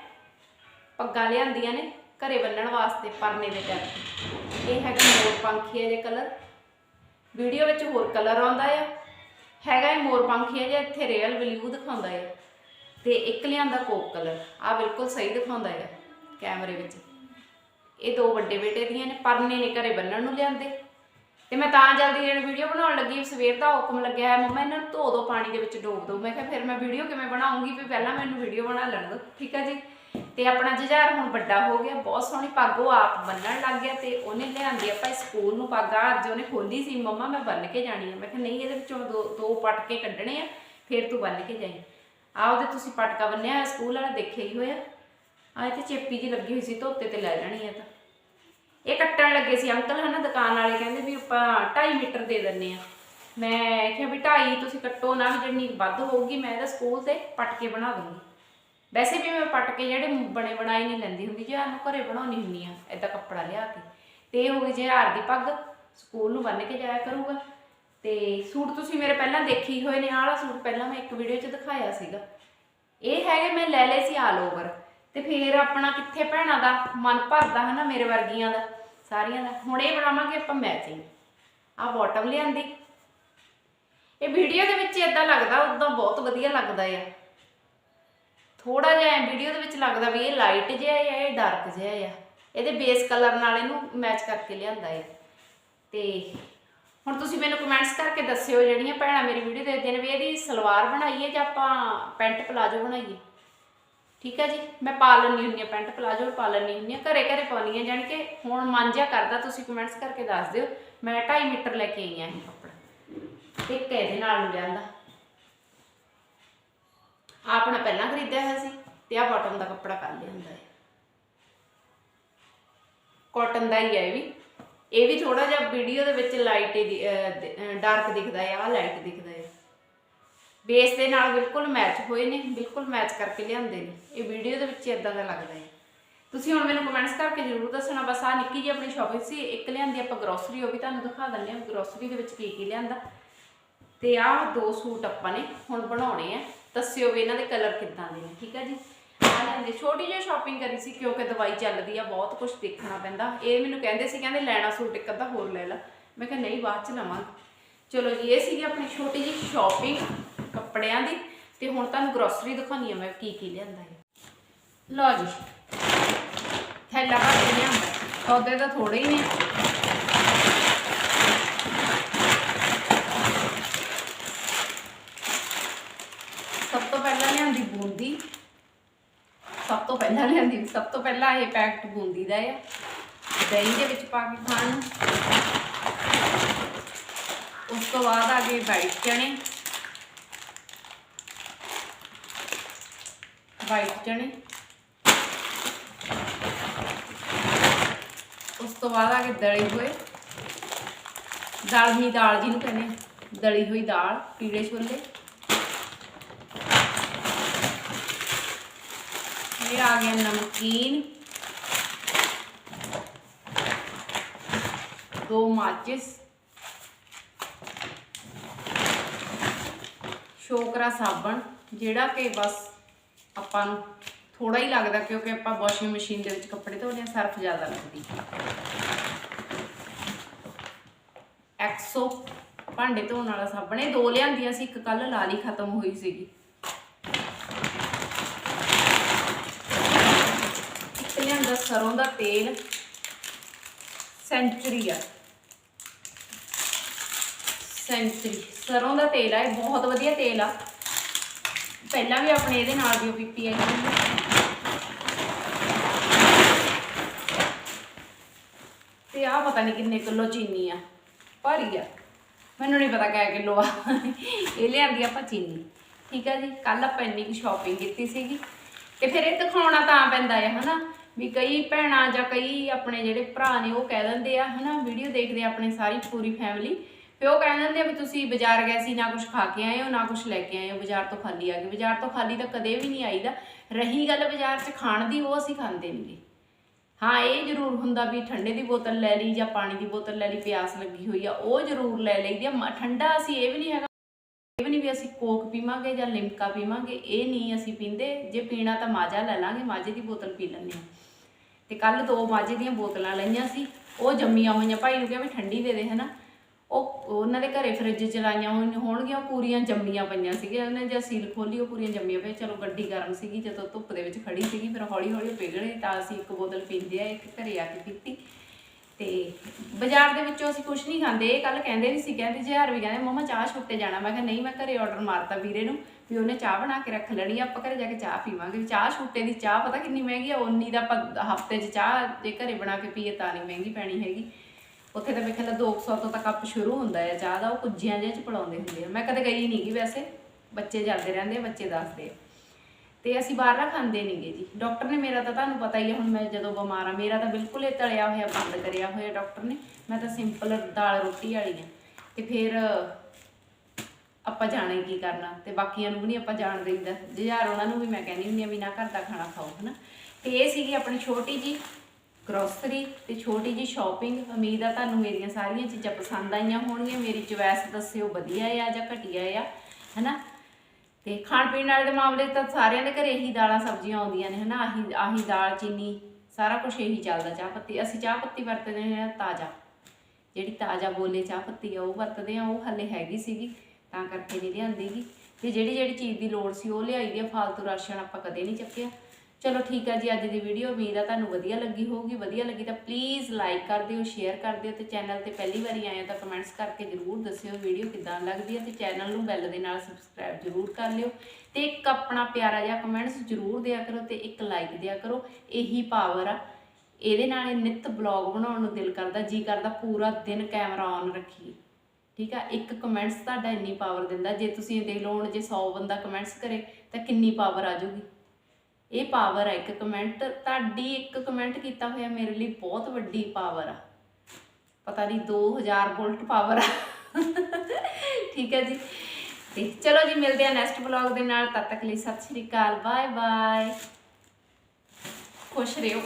ਪੱਗਾਂ ਲਿਆਂਦੀਆਂ ਨੇ ਘਰੇ ਬੰਨਣ ਵਾਸਤੇ ਪਰਨੇ ਦੇ ਟੈਪ ਇਹ ਹੈਗਾ ਮੋਰ ਪੰਖੀਆ ਜਿਹਾ ਕਲਰ ਵੀਡੀਓ ਵਿੱਚ ਹੋਰ ਕਲਰ ਆਉਂਦਾ ਆ। ਹੈਗਾ ਇਹ ਮੋਰ ਪੰਖੀਆ ਜੇ, ਇੱਥੇ ਰੀਅਲ ਬਲੂ ਦਿਖਾਉਂਦਾ ਆ। ਤੇ ਇੱਕ ਲਿਆਂਦਾ ਕੋਕ ਕਲਰ ਆ ਬਿਲਕੁਲ ਸਹੀ ਦਿਖਾਉਂਦਾ ਆ ਕੈਮਰੇ ਵਿੱਚ। ਇਹ ਦੋ ਵੱਡੇ ਬੇਟੇ ਦੀਆਂ ਨੇ, ਪਰਨੇ ਨੇ ਘਰੇ ਬੰਨਣ ਨੂੰ ਲਿਆਂਦੇ। ਤੇ ਮੈਂ ਤਾਂ ਜਲਦੀ ਜਿਹੜੀ ਵੀਡੀਓ ਬਣਾਉਣ ਲੱਗੀ, ਸਵੇਰ ਦਾ ਹੁਕਮ ਲੱਗਿਆ ਹੈ, ਮੰਮਾ ਇਹਨਾਂ ਨੂੰ ਧੋ ਦੋ ਪਾਣੀ ਦੇ ਵਿੱਚ, ਡੋਬ ਦੋ। ਮੈਂ ਕਿਹਾ ਫਿਰ ਮੈਂ ਵੀਡੀਓ ਕਿਵੇਂ ਬਣਾਉਂਗੀ? ਵੀ ਪਹਿਲਾਂ ਮੈਨੂੰ ਵੀਡੀਓ ਬਣਾ ਲੈਣ ਦਿਓ ਠੀਕ ਹੈ ਜੀ? ਤੇ ਆਪਣਾ ਜੁਝਾਰ ਹੁਣ ਵੱਡਾ ਹੋ ਗਿਆ, ਬਹੁਤ ਸੋਹਣੀ ਪੱਗ ਉਹ ਆਪ ਬੰਨਣ ਲੱਗ ਗਿਆ ਤੇ ਉਹਨੇ ਲਿਆਂਦੀ ਆਪਾਂ ਸਕੂਲ ਨੂੰ ਪੱਗ ਆ ਅੱਜ ਉਹਨੇ ਖੋਲੀ ਸੀ, ਮੰਮਾ ਮੈਂ ਬੰਨ ਕੇ ਜਾਣੀ ਆ। ਮੈਂ ਕਿਹਾ ਨਹੀਂ, ਇਹਦੇ ਵਿੱਚੋਂ ਦੋ ਦੋ ਪਟਕੇ ਕੱਢਣੇ ਆ, ਫਿਰ ਤੂੰ ਬੰਨ ਕੇ ਜਾਈ। ਆ ਉਹਦੇ ਤੁਸੀਂ ਪਟਕਾ ਬੰਨਿਆ ਹੋਇਆ, ਸਕੂਲ ਵਾਲਾ ਦੇਖਿਆ ਹੀ ਹੋਇਆ। ਆ ਇੱਥੇ ਚੇਪੀ ਜੀ ਲੱਗੀ ਹੋਈ ਸੀ, ਧੋਤੇ ਤੇ ਲੈ ਜਾਣੀ ਆ ਤਾਂ। ਇਹ ਕੱਟਣ ਲੱਗੇ ਸੀ ਅੰਕਲ ਹਨਾ ਦੁਕਾਨ ਵਾਲੇ ਕਹਿੰਦੇ ਵੀ ਆਪਾਂ 2.5 ਮੀਟਰ ਦੇ ਦਿੰਨੇ ਆ ਮੈਂ ਕਿਹਾ ਵੀ 2.5 ਤੁਸੀਂ ਕੱਟੋ ਨਾ ਵੀ ਜਿੰਨੀ ਵੱਧ ਹੋਊਗੀ ਮੈਂ ਇਹਦਾ ਸਕੂਲ ਤੇ ਪਟਕੇ ਬਣਾ ਦੂੰਗੀ। ਵੈਸੇ ਵੀ ਮੈਂ ਪਟਕੇ ਜਿਹੜੇ ਬਣੇ ਬਣਾਏ ਨਹੀਂ ਲੈਂਦੀ ਹੁੰਦੀ, ਜੇ ਨੂੰ ਘਰੇ ਬਣਾਉਣੀ ਹੁੰਦੀ ਆ ਏਦਾਂ ਕੱਪੜਾ ਲਿਆ ਕੇ। ਤੇ ਇਹ ਹੋ ਗਈ ਜੇ ਹਾਰ ਦੀ ਪੱਗ, ਸਕੂਲ ਨੂੰ ਬੰਨ ਕੇ ਜਾਇਆ ਕਰੂਗਾ। ਤੇ ਸੂਟ ਤੁਸੀਂ ਮੇਰੇ ਪਹਿਲਾਂ ਦੇਖੇ ਹੀ ਹੋਏ ਨੇ, ਆਹ ਵਾਲਾ ਸੂਟ ਪਹਿਲਾਂ ਮੈਂ ਇੱਕ ਵੀਡੀਓ 'ਚ ਦਿਖਾਇਆ ਸੀਗਾ। ਇਹ ਹੈਗੇ ਮੈਂ ਲੈ ਲਏ ਸੀ ਆਲ ਓਵਰ ਤੇ ਫਿਰ ਆਪਣਾ ਕਿੱਥੇ ਭੈਣਾਂ ਦਾ? ਮਨ ਭਰਦਾ ਹਨਾ ਮੇਰੇ ਵਰਗੀਆਂ ਦਾ, ਸਾਰੀਆਂ ਦਾ। ਹੁਣ ਇਹ ਬਣਾਵਾਂਗੇ ਆਪਾਂ ਮੈਚਿੰਗ ਆ ਬਾਟਮ ਲਿਆਂਦੀ। ਇਹ ਵੀਡੀਓ ਦੇ ਵਿੱਚ ਇਦਾਂ ਲੱਗਦਾ ਉਦਾਂ ਬਹੁਤ ਵਧੀਆ ਲੱਗਦਾ ਆ। ਥੋੜਾ ਜਿਹਾ ਵੀਡੀਓ ਦੇ ਵਿੱਚ ਲੱਗਦਾ ਵੀ ਇਹ ਲਾਈਟ ਜਿਹਾ ਆ, ਇਹ ਡਾਰਕ ਜਿਹਾ ਆ। ਇਹਦੇ ਬੇਸ ਕਲਰ ਨਾਲ ਇਹਨੂੰ ਮੈਚ ਕਰਕੇ ਲਿਆਂਦਾ ਹੈ ਤੇ ਹੁਣ ਤੁਸੀਂ ਮੈਨੂੰ ਕਮੈਂਟਸ ਕਰਕੇ ਦੱਸਿਓ ਜਿਹੜੀਆਂ ਭੈਣਾਂ ਮੇਰੀ ਵੀਡੀਓ ਦੇਖਦੇ ਨੇ ਵੀ ਇਹਦੀ ਸਲਵਾਰ ਬਣਾਈਏ ਜਾਂ ਆਪਾਂ ਪੈਂਟ ਪਲਾਜੋ ਬਣਾਈਏ। ਠੀਕ ਹੈ ਜੀ? ਮੈਂ ਪਾ ਲੈਂਦੀ ਹੁੰਦੀ ਹਾਂ ਪੈਂਟ, ਪਲਾਜੋ ਪਾ ਲੈਂਦੀ ਹੁੰਦੀ ਹਾਂ। ਘਰੇ ਘਰੇ ਪਾਉਣੀ ਹੈ ਜਾਣੀ ਕਿ ਹੁਣ ਮਨ ਜਿਹਾ ਕਰਦਾ, ਤੁਸੀਂ ਕਮੈਂਟਸ ਕਰਕੇ ਦੱਸ ਦਿਓ। ਮੈਂ 2.5 ਮੀਟਰ ਲੈ ਕੇ ਆਈ ਹਾਂ ਇਹ ਕੱਪੜਾ। ਇੱਕ ਇਹਦੇ ਨਾਲ ਨੂੰ ਲਿਆਂਦਾ ਆਪਣਾ ਪਹਿਲਾਂ ਖਰੀਦਿਆ ਹੋਇਆ ਸੀ ਤੇ ਆ ਬਾਟਮ ਦਾ ਕੱਪੜਾ ਪਾ ਲਿਆ ਹੁੰਦਾ ਹੈ। ਕਾਟਨ ਦਾ ਹੀ ਹੈ ਇਹ ਵੀ। ਇਹ ਵੀ ਥੋੜਾ ਜਿਹਾ ਵੀਡੀਓ ਦੇ ਵਿੱਚ ਲਾਈਟ ਡਾਰਕ ਦਿਖਦਾ ਹੈ ਆ ਲਾਈਟ ਦਿਖਦਾ ਹੈ। ਬੇਸ ਦੇ ਨਾਲ ਬਿਲਕੁਲ ਮੈਚ ਹੋਏ ਨੇ, ਬਿਲਕੁਲ ਮੈਚ ਕਰਕੇ ਲਿਆਂਦੇ ਨੇ। ਇਹ ਵੀਡੀਓ ਦੇ ਵਿੱਚ ਇਦਾਂ ਦਾ ਲੱਗਦਾ ਹੈ। ਤੁਸੀਂ ਹੁਣ ਮੈਨੂੰ ਕਮੈਂਟਸ ਕਰਕੇ ਜ਼ਰੂਰ ਦੱਸਣਾ, ਬਸ ਆ ਨਿੱਕੀ ਜਿਹੀ ਆਪਣੀ ਸ਼ਾਪਿੰਗ ਸੀ, ਇੱਕ ਲਿਆਂਦੀ ਆਪਾਂ ਗਰੋਸਰੀ ਉਹ ਵੀ ਤੁਹਾਨੂੰ ਦਿਖਾ ਦਿੰਦੇ ਹਾਂ ਗਰੋਸਰੀ ਦੇ ਵਿੱਚ ਕੀ ਕੀ ਲਿਆਂਦਾ। ਤੇ ਆਹ ਦੋ ਸੂਟ ਆਪਾਂ ਨੇ ਹੁਣ ਬਣਾਉਣੇ ਆ। ਦੱਸਿਓ ਵੀ ਇਹਨਾਂ ਦੇ ਕਲਰ ਕਿੱਦਾਂ ਦੇ ਨੇ, ਠੀਕ ਹੈ ਜੀ? ਆ ਲੈਂਦੇ ਛੋਟੀ ਜਿਹੀ ਸ਼ਾਪਿੰਗ ਕਰੀ ਸੀ ਕਿਉਂਕਿ ਦਵਾਈ ਚੱਲਦੀ ਆ, ਬਹੁਤ ਕੁਝ ਦੇਖਣਾ ਪੈਂਦਾ। ਇਹ ਮੈਨੂੰ ਕਹਿੰਦੇ ਸੀ, ਕਹਿੰਦੇ ਲੈਣਾ ਸੂਟ ਇੱਕ ਅੱਧਾ ਹੋਰ ਲੈ ਲਾ। ਮੈਂ ਕਿਹਾ ਨਹੀਂ, ਬਾਅਦ ਚ ਲਵਾਂਗੇ। ਚਲੋ ਜੀ, ਇਹ ਸੀਗੀ ਆਪਣੀ ਛੋਟੀ ਜਿਹੀ ਸ਼ਾਪਿੰਗ ਕੱਪੜਿਆਂ ਦੀ ਤੇ ਹੁਣ ਤੁਹਾਨੂੰ ਗਰੋਸਰੀ ਦਿਖਾਉਣੀ ਆ ਮੈਂ ਕੀ ਕੀ ਲਿਆਂਦਾ ਹੈ ਲਓ ਜੀ, ਥੈਲਾ ਭਰ ਕੇ ਲਿਆਂਦਾ। ਸੌਦੇ ਤਾਂ ਥੋੜੇ ਹੀ ਨੇ। ਸਭ ਤੋਂ ਪਹਿਲਾਂ ਲਿਆਂਦੀ ਬੂੰਦੀ। ਸਭ ਤੋਂ ਪਹਿਲਾਂ ਲਿਆਂਦੀ, ਸਭ ਤੋਂ ਪਹਿਲਾਂ ਇਹ ਪੈਕਟ ਬੂੰਦੀ ਦਾ ਹੈ ਦਹੀਂ ਦੇ ਵਿੱਚ ਪਾ ਕੇ ਖਾਣ ਉਸ ਤੋਂ ਬਾਅਦ ਆ ਗਏ ਵਾਈਟ ਚਣੇ ਵਾਈਟ ਚਣੇ ਉਸ ਤੋਂ ਬਾਅਦ ਆ ਗਏ ਦਲੇ ਹੋਏ। ਦਾਲਮੀ ਦਾਲ ਜਿਹਨੂੰ ਕਹਿੰਦੇ ਦਲੀ ਹੋਈ ਦਾਲ, ਪੀਲੇ ਛੋਲੇ। ਇਹ ਆ ਗਿਆ ਨਮਕੀਨ। ਦੋ ਮਾਚਿਸ। ਸ਼ੋਕਰਾ ਸਾਬਣ, ਜਿਹੜਾ ਕਿ ਬਸ ਆਪਾਂ ਨੂੰ ਥੋੜਾ ਹੀ ਲੱਗਦਾ ਕਿਉਂਕਿ ਆਪਾਂ ਵਾਸ਼ਿੰਗ ਮਸ਼ੀਨ ਦੇ ਵਿੱਚ ਕੱਪੜੇ ਧੋਣੇ ਹਾਂ ਸਰਫ ਜ਼ਿਆਦਾ ਲੱਗਦੀ। ਐਕਸੋ ਭਾਂਡੇ ਧੋਣ ਵਾਲਾ ਸਾਬਣ, ਇਹ ਦੋ ਲਿਆਂਦੀਆਂ ਸੀ, ਇੱਕ ਕੱਲ ਲਾਲੀ ਖਤਮ ਹੋਈ ਸੀਗੀ। ਇੱਕ ਲਿਆਂਦਾ ਸਰੋਂ ਦਾ ਤੇਲ ਸੈਂਚੁਰੀ ਆ। ਸੈਂਚਰੀ ਸਰੋਂ ਦਾ ਤੇਲ ਆ, ਇਹ ਬਹੁਤ ਵਧੀਆ ਤੇਲ ਆ। ਪਹਿਲਾਂ ਵੀ ਆਪਣੇ ਇਹਦੇ ਨਾਲ ਦੀ ਉਹ ਪੀਪੀ ਆਈ ਸੀ ਤੇ ਆ ਪਤਾ ਨਹੀਂ ਕਿੰਨੇ ਕਿਲੋ ਚੀਨੀ ਆ, ਭਾਰੀ ਆ। ਮੈਨੂੰ ਨਹੀਂ ਪਤਾ ਕਿਆ ਕਿਲੋ ਆ। ਇਹ ਲਿਆਂਦੀ ਆਪਾਂ ਚੀਨੀ। ਠੀਕ ਆ ਜੀ ਕੱਲ ਆਪਾਂ ਇੰਨੀ ਕੁ ਸ਼ਾਪਿੰਗ ਕੀਤੀ ਸੀਗੀ। ਤੇ ਫਿਰ ਇਹ ਦਿਖਾਉਣਾ ਤਾਂ ਪੈਂਦਾ ਆ, ਹਨਾ? ਵੀ ਕਈ ਭੈਣਾਂ ਜਾਂ ਕਈ ਆਪਣੇ ਜਿਹੜੇ ਭਰਾ ਨੇ, ਉਹ ਕਹਿ ਦਿੰਦੇ ਆ, ਹਨਾ? ਵੀਡੀਓ ਦੇਖਦੇ ਆਪਣੇ ਸਾਰੀ ਪੂਰੀ ਫੈਮਿਲੀ ਤੇ ਉਹ ਕਹਿ ਦਿੰਦੇ ਆ ਵੀ ਤੁਸੀਂ ਬਾਜ਼ਾਰ ਗਏ ਸੀ, ਨਾ ਕੁਝ ਖਾ ਕੇ ਆਏ ਹੋ, ਨਾ ਕੁਝ ਲੈ ਕੇ ਆਏ ਹੋ, ਬਾਜ਼ਾਰ ਤੋਂ ਖਾਲੀ ਆ ਗਏ। ਬਾਜ਼ਾਰ ਤੋਂ ਖਾਲੀ ਤਾਂ ਕਦੇ ਵੀ ਨਹੀਂ ਆਈਦਾ। ਰਹੀ ਗੱਲ ਬਾਜ਼ਾਰ 'ਚ ਖਾਣ ਦੀ, ਉਹ ਅਸੀਂ ਖਾਂਦੇ ਨਹੀਂਗੇ ਹਾਂ, ਇਹ ਜ਼ਰੂਰ ਹੁੰਦਾ ਵੀ ਠੰਡੇ ਦੀ ਬੋਤਲ ਲੈ ਲਈ ਜਾਂ ਪਾਣੀ ਦੀ ਬੋਤਲ ਲੈ ਲਈ, ਪਿਆਸ ਲੱਗੀ ਹੋਈ ਆ, ਉਹ ਜ਼ਰੂਰ ਲੈ ਲਈਦੀ ਆ। ਮ- ਠੰਡਾ ਅਸੀਂ ਇਹ ਵੀ ਨਹੀਂ ਹੈਗਾ, ਇਹ ਵੀ ਨਹੀਂ ਵੀ ਅਸੀਂ ਕੋਕ ਪੀਵਾਂਗੇ ਜਾਂ ਲਿਮਕਾ ਪੀਵਾਂਗੇ, ਇਹ ਨਹੀਂ ਅਸੀਂ ਪੀਂਦੇ। ਜੇ ਪੀਣਾ ਤਾਂ ਮਾਜਾ ਲੈ ਲਾਂਗੇ, ਮਾਜੇ ਦੀ ਬੋਤਲ ਪੀ ਲੈਂਦੇ ਹਾਂ। ਤੇ ਕੱਲ ਦੋ ਮਾਜੇ ਦੀਆਂ ਬੋਤਲਾਂ ਲਈਆਂ ਸੀ, ਉਹ ਜੰਮੀਆਂ ਹੋਈਆਂ। ਭਾਈ ਨੂੰ ਕਿਹਾ ਵੀ ਠੰਡੀ ਦੇ ਦੇ, ਹਨਾ? ਉਹ ਉਹਨਾਂ ਦੇ ਘਰੇ ਫ੍ਰਿਜ ਚਲਾਈਆਂ ਹੋਈਆਂ ਹੋਣਗੀਆਂ ਉਹ ਪੂਰੀਆਂ ਜੰਮੀਆਂ ਪਈਆਂ ਸੀਗੀਆਂ। ਉਹਨੇ ਜਦ ਸੀਲ ਖੋਲੀ ਉਹ ਪੂਰੀਆਂ ਜੰਮੀਆਂ ਪਈਆਂ। ਚਲੋ ਗੱਡੀ ਗਰਮ ਸੀਗੀ ਜਦੋਂ ਧੁੱਪ ਦੇ ਵਿੱਚ ਖੜੀ ਸੀਗੀ ਫਿਰ ਹੌਲੀ ਹੌਲੀ ਉਹ ਪਿਘਲੇ ਤਾਂ ਅਸੀਂ ਇੱਕ ਬੋਤਲ ਪੀਂਦੇ ਆ ਇੱਕ ਘਰੇ ਆ ਕੇ ਪੀਤੀ। ਤੇ ਬਾਜ਼ਾਰ ਦੇ ਵਿੱਚੋਂ ਅਸੀਂ ਕੁਝ ਨਹੀਂ ਖਾਂਦੇ। ਇਹ ਕੱਲ ਕਹਿੰਦੇ ਵੀ ਸੀ ਕਹਿੰਦੇ ਜਹਾਰ ਵੀ ਕਹਿੰਦੇ ਮਮਾ ਚਾਹ ਛੁੱਟੇ ਜਾਣਾ। ਮੈਂ ਕਿਹਾ ਨਹੀਂ ਮੈਂ ਘਰੇ ਆਰਡਰ ਮਾਰਤਾ ਵੀਰੇ ਨੂੰ ਵੀ ਉਹਨੇ ਚਾਹ ਬਣਾ ਕੇ ਰੱਖ ਲੈਣੀ ਆ, ਆਪਾਂ ਘਰੇ ਜਾ ਕੇ ਚਾਹ ਪੀਵਾਂਗੇ। ਵੀ ਚਾਹ ਛੁੱਟੇ ਦੀ ਚਾਹ ਪਤਾ ਕਿੰਨੀ ਮਹਿੰਗੀ ਆ? ਉਨੀ ਦਾ ਆਪਾਂ ਹਫ਼ਤੇ 'ਚ ਚਾਹ ਜੇ ਘਰੇ ਬਣਾ ਕੇ ਪੀਏ ਤਾਂ ਨਹੀਂ ਮਹਿੰਗੀ ਪੈਣੀ ਹੈਗੀ। ਉੱਥੇ ਤਾਂ ਵੇਖਿਆ ਤਾਂ 200 ਤੋਂ ਤਾਂ ਕੱਪ ਸ਼ੁਰੂ ਹੁੰਦਾ ਹੈ ਚਾਹ ਦਾ ਉਹ ਕੁੱਜੀਆਂ ਜਿਹੇ ਚ ਪਿਲਾਉਂਦੇ ਹੁੰਦੇ ਆ। ਮੈਂ ਕਦੇ ਗਈ ਨਹੀਂ ਗੀ ਵੈਸੇ, ਬੱਚੇ ਜਾਂਦੇ ਰਹਿੰਦੇ ਆ, ਬੱਚੇ ਦੱਸਦੇ ਆ। ਤੇ ਅਸੀਂ ਬਾਹਰਲਾ ਖਾਂਦੇ ਨਹੀਂਗੇ ਜੀ। ਡਾਕਟਰ ਨੇ ਮੇਰਾ ਤਾਂ ਤੁਹਾਨੂੰ ਪਤਾ ਹੀ ਹੈ ਹੁਣ ਮੈਂ ਜਦੋਂ ਬਿਮਾਰ ਆ, ਮੇਰਾ ਤਾਂ ਬਿਲਕੁਲ ਹੀ ਤਲਿਆ ਹੋਇਆ, ਬੰਦ ਕਰਿਆ ਹੋਇਆ ਡਾਕਟਰ ਨੇ। ਮੈਂ ਤਾਂ ਸਿੰਪਲ ਦਾਲ ਰੋਟੀ ਵਾਲੀ ਆ। ਤੇ ਫਿਰ ਆਪਾਂ ਜਾਣੇ ਕੀ ਕਰਨਾ? ਤੇ ਬਾਕੀਆਂ ਨੂੰ ਵੀ ਨਹੀਂ ਆਪਾਂ ਜਾਣ ਦੇਈਦਾ। ਜੁਝਾਰ ਉਹਨਾਂ ਨੂੰ ਵੀ ਮੈਂ ਕਹਿੰਦੀ ਹੁੰਦੀ ਆ ਵੀ ਨਾ ਘਰ ਦਾ ਖਾਣਾ ਖਾਓ, ਹਨਾ। ਤੇ ਇਹ ਸੀਗੀ ਆਪਣੀ ਛੋਟੀ ਜੀ ਗਰੋਸਰੀ ਤੇ ਛੋਟੀ ਜੀ ਸ਼ਾਪਿੰਗ ਉਮੀਦ ਆ ਤੁਹਾਨੂੰ ਮੇਰੀਆਂ ਸਾਰੀਆਂ ਚੀਜ਼ਾਂ ਪਸੰਦ ਆਈਆਂ ਹੋਣਗੀਆਂ। ਮੇਰੀ ਚੁਆਇਸ ਦੱਸਿਓ ਵਧੀਆ ਆ ਜਾਂ ਘਟੀਆ ਆ, ਹਨਾ? ਤੇ ਖਾਣ ਪੀਣ ਵਾਲੇ ਦੇ ਮਾਮਲੇ 'ਚ ਤਾਂ ਸਾਰਿਆਂ ਦੇ ਘਰੇ ਇਹੀ ਦਾਲਾਂ ਸਬਜ਼ੀਆਂ ਆਉਂਦੀਆਂ ਨੇ, ਹਨਾ? ਆਹੀ ਆਹੀ ਦਾਲ, ਚੀਨੀ, ਸਾਰਾ ਕੁਝ ਇਹੀ ਚੱਲਦਾ, ਚਾਹ ਪੱਤੀ। ਅਸੀਂ ਚਾਹ ਪੱਤੀ ਵਰਤਦੇ ਹਾਂ ਤਾਜ਼ਾ। ਜਿਹੜੀ ਤਾਜ਼ਾ ਬੋਲੇ ਚਾਹ ਪੱਤੀ ਆ, ਉਹ ਵਰਤਦੇ ਆ ਉਹ ਹੱਲੇ ਹੈਗੀ ਸੀਗੀ, ਤਾਂ ਕਰਕੇ ਨਹੀਂ ਲਿਆਂਦੀ ਗੀ। ਤੇ ਜਿਹੜੀ ਜਿਹੜੀ ਚੀਜ਼ ਦੀ ਲੋੜ ਸੀ, ਉਹ ਲਿਆਈ ਦੀ ਆ, ਫਾਲਤੂ ਰਾਸ਼ਨ ਆਪਾਂ ਕਦੇ ਨਹੀਂ ਚੱਕਿਆ। ਚਲੋ ਠੀਕ ਆ ਜੀ, ਅੱਜ ਦੀ ਵੀਡੀਓ ਉਮੀਦ ਆ ਤੁਹਾਨੂੰ ਵਧੀਆ ਲੱਗੀ ਹੋਊਗੀ, ਵਧੀਆ ਲੱਗੀ ਤਾਂ ਪਲੀਜ਼ ਲਾਈਕ ਕਰ ਦਿਓ ਸ਼ੇਅਰ ਕਰ ਦਿਓ ਤੇ ਚੈਨਲ ਤੇ ਪਹਿਲੀ ਵਾਰੀ ਆਏ ਹੋ ਤਾਂ ਕਮੈਂਟਸ ਕਰਕੇ ਜਰੂਰ ਦੱਸਿਓ ਵੀਡੀਓ ਕਿਦਾਂ ਲੱਗਦੀ ਹੈ ਤੇ ਚੈਨਲ ਨੂੰ ਬੈਲ ਦੇ ਨਾਲ ਸਬਸਕ੍ਰਾਈਬ ਜਰੂਰ ਕਰ ਲਿਓ ਤੇ ਇੱਕ ਆਪਣਾ ਪਿਆਰਾ ਜਿਹਾ ਕਮੈਂਟਸ ਜਰੂਰ ਦਿਆ ਕਰੋ ਤੇ ਇੱਕ ਲਾਈਕ ਦਿਆ ਕਰੋ, ਇਹੀ ਪਾਵਰ ਆ। ਇਹਦੇ ਨਾਲ ਇਹ ਨਿੱਤ ਬਲੌਗ ਬਣਾਉਣ ਨੂੰ ਦਿਲ ਕਰਦਾ, ਜੀ ਕਰਦਾ ਪੂਰਾ ਦਿਨ ਕੈਮਰਾ ਔਨ ਰੱਖੀਏ। ਠੀਕ ਆ, ਇੱਕ ਕਮੈਂਟਸ ਤੁਹਾਡਾ ਇੰਨੀ ਪਾਵਰ ਦਿੰਦਾ, ਜੇ ਤੁਸੀਂ ਇਹ ਦੇਖ ਲਓ, ਹੁਣ ਜੇ 100 ਬੰਦਾ ਕਮੈਂਟਸ ਕਰੇ ਤਾਂ ਕਿੰਨੀ ਪਾਵਰ ਆ ਜਾਊਗੀ। ਇਹ ਪਾਵਰ ਹੈ ਇੱਕ ਕਮੈਂਟ ਤੁਹਾਡੀ ਇੱਕ ਕਮੈਂਟ ਕੀਤਾ ਹੋਇਆ ਮੇਰੇ ਲਈ ਬਹੁਤ ਵੱਡੀ ਪਾਵਰ ਆ। ਪਤਾ ਨਹੀਂ 2000 ਵੋਲਟ ਪਾਵਰ ਆ। ਠੀਕ ਹੈ ਜੀ। ਤੇ ਚਲੋ ਜੀ, ਮਿਲਦੇ ਆ ਨੈਕਸਟ ਵਲੌਗ ਦੇ ਨਾਲ। ਤਦ ਤੱਕ ਲਈ ਸਤਿ ਸ਼੍ਰੀ ਅਕਾਲ ਬਾਏ ਬਾਏ ਖੁਸ਼ ਰਹੋ।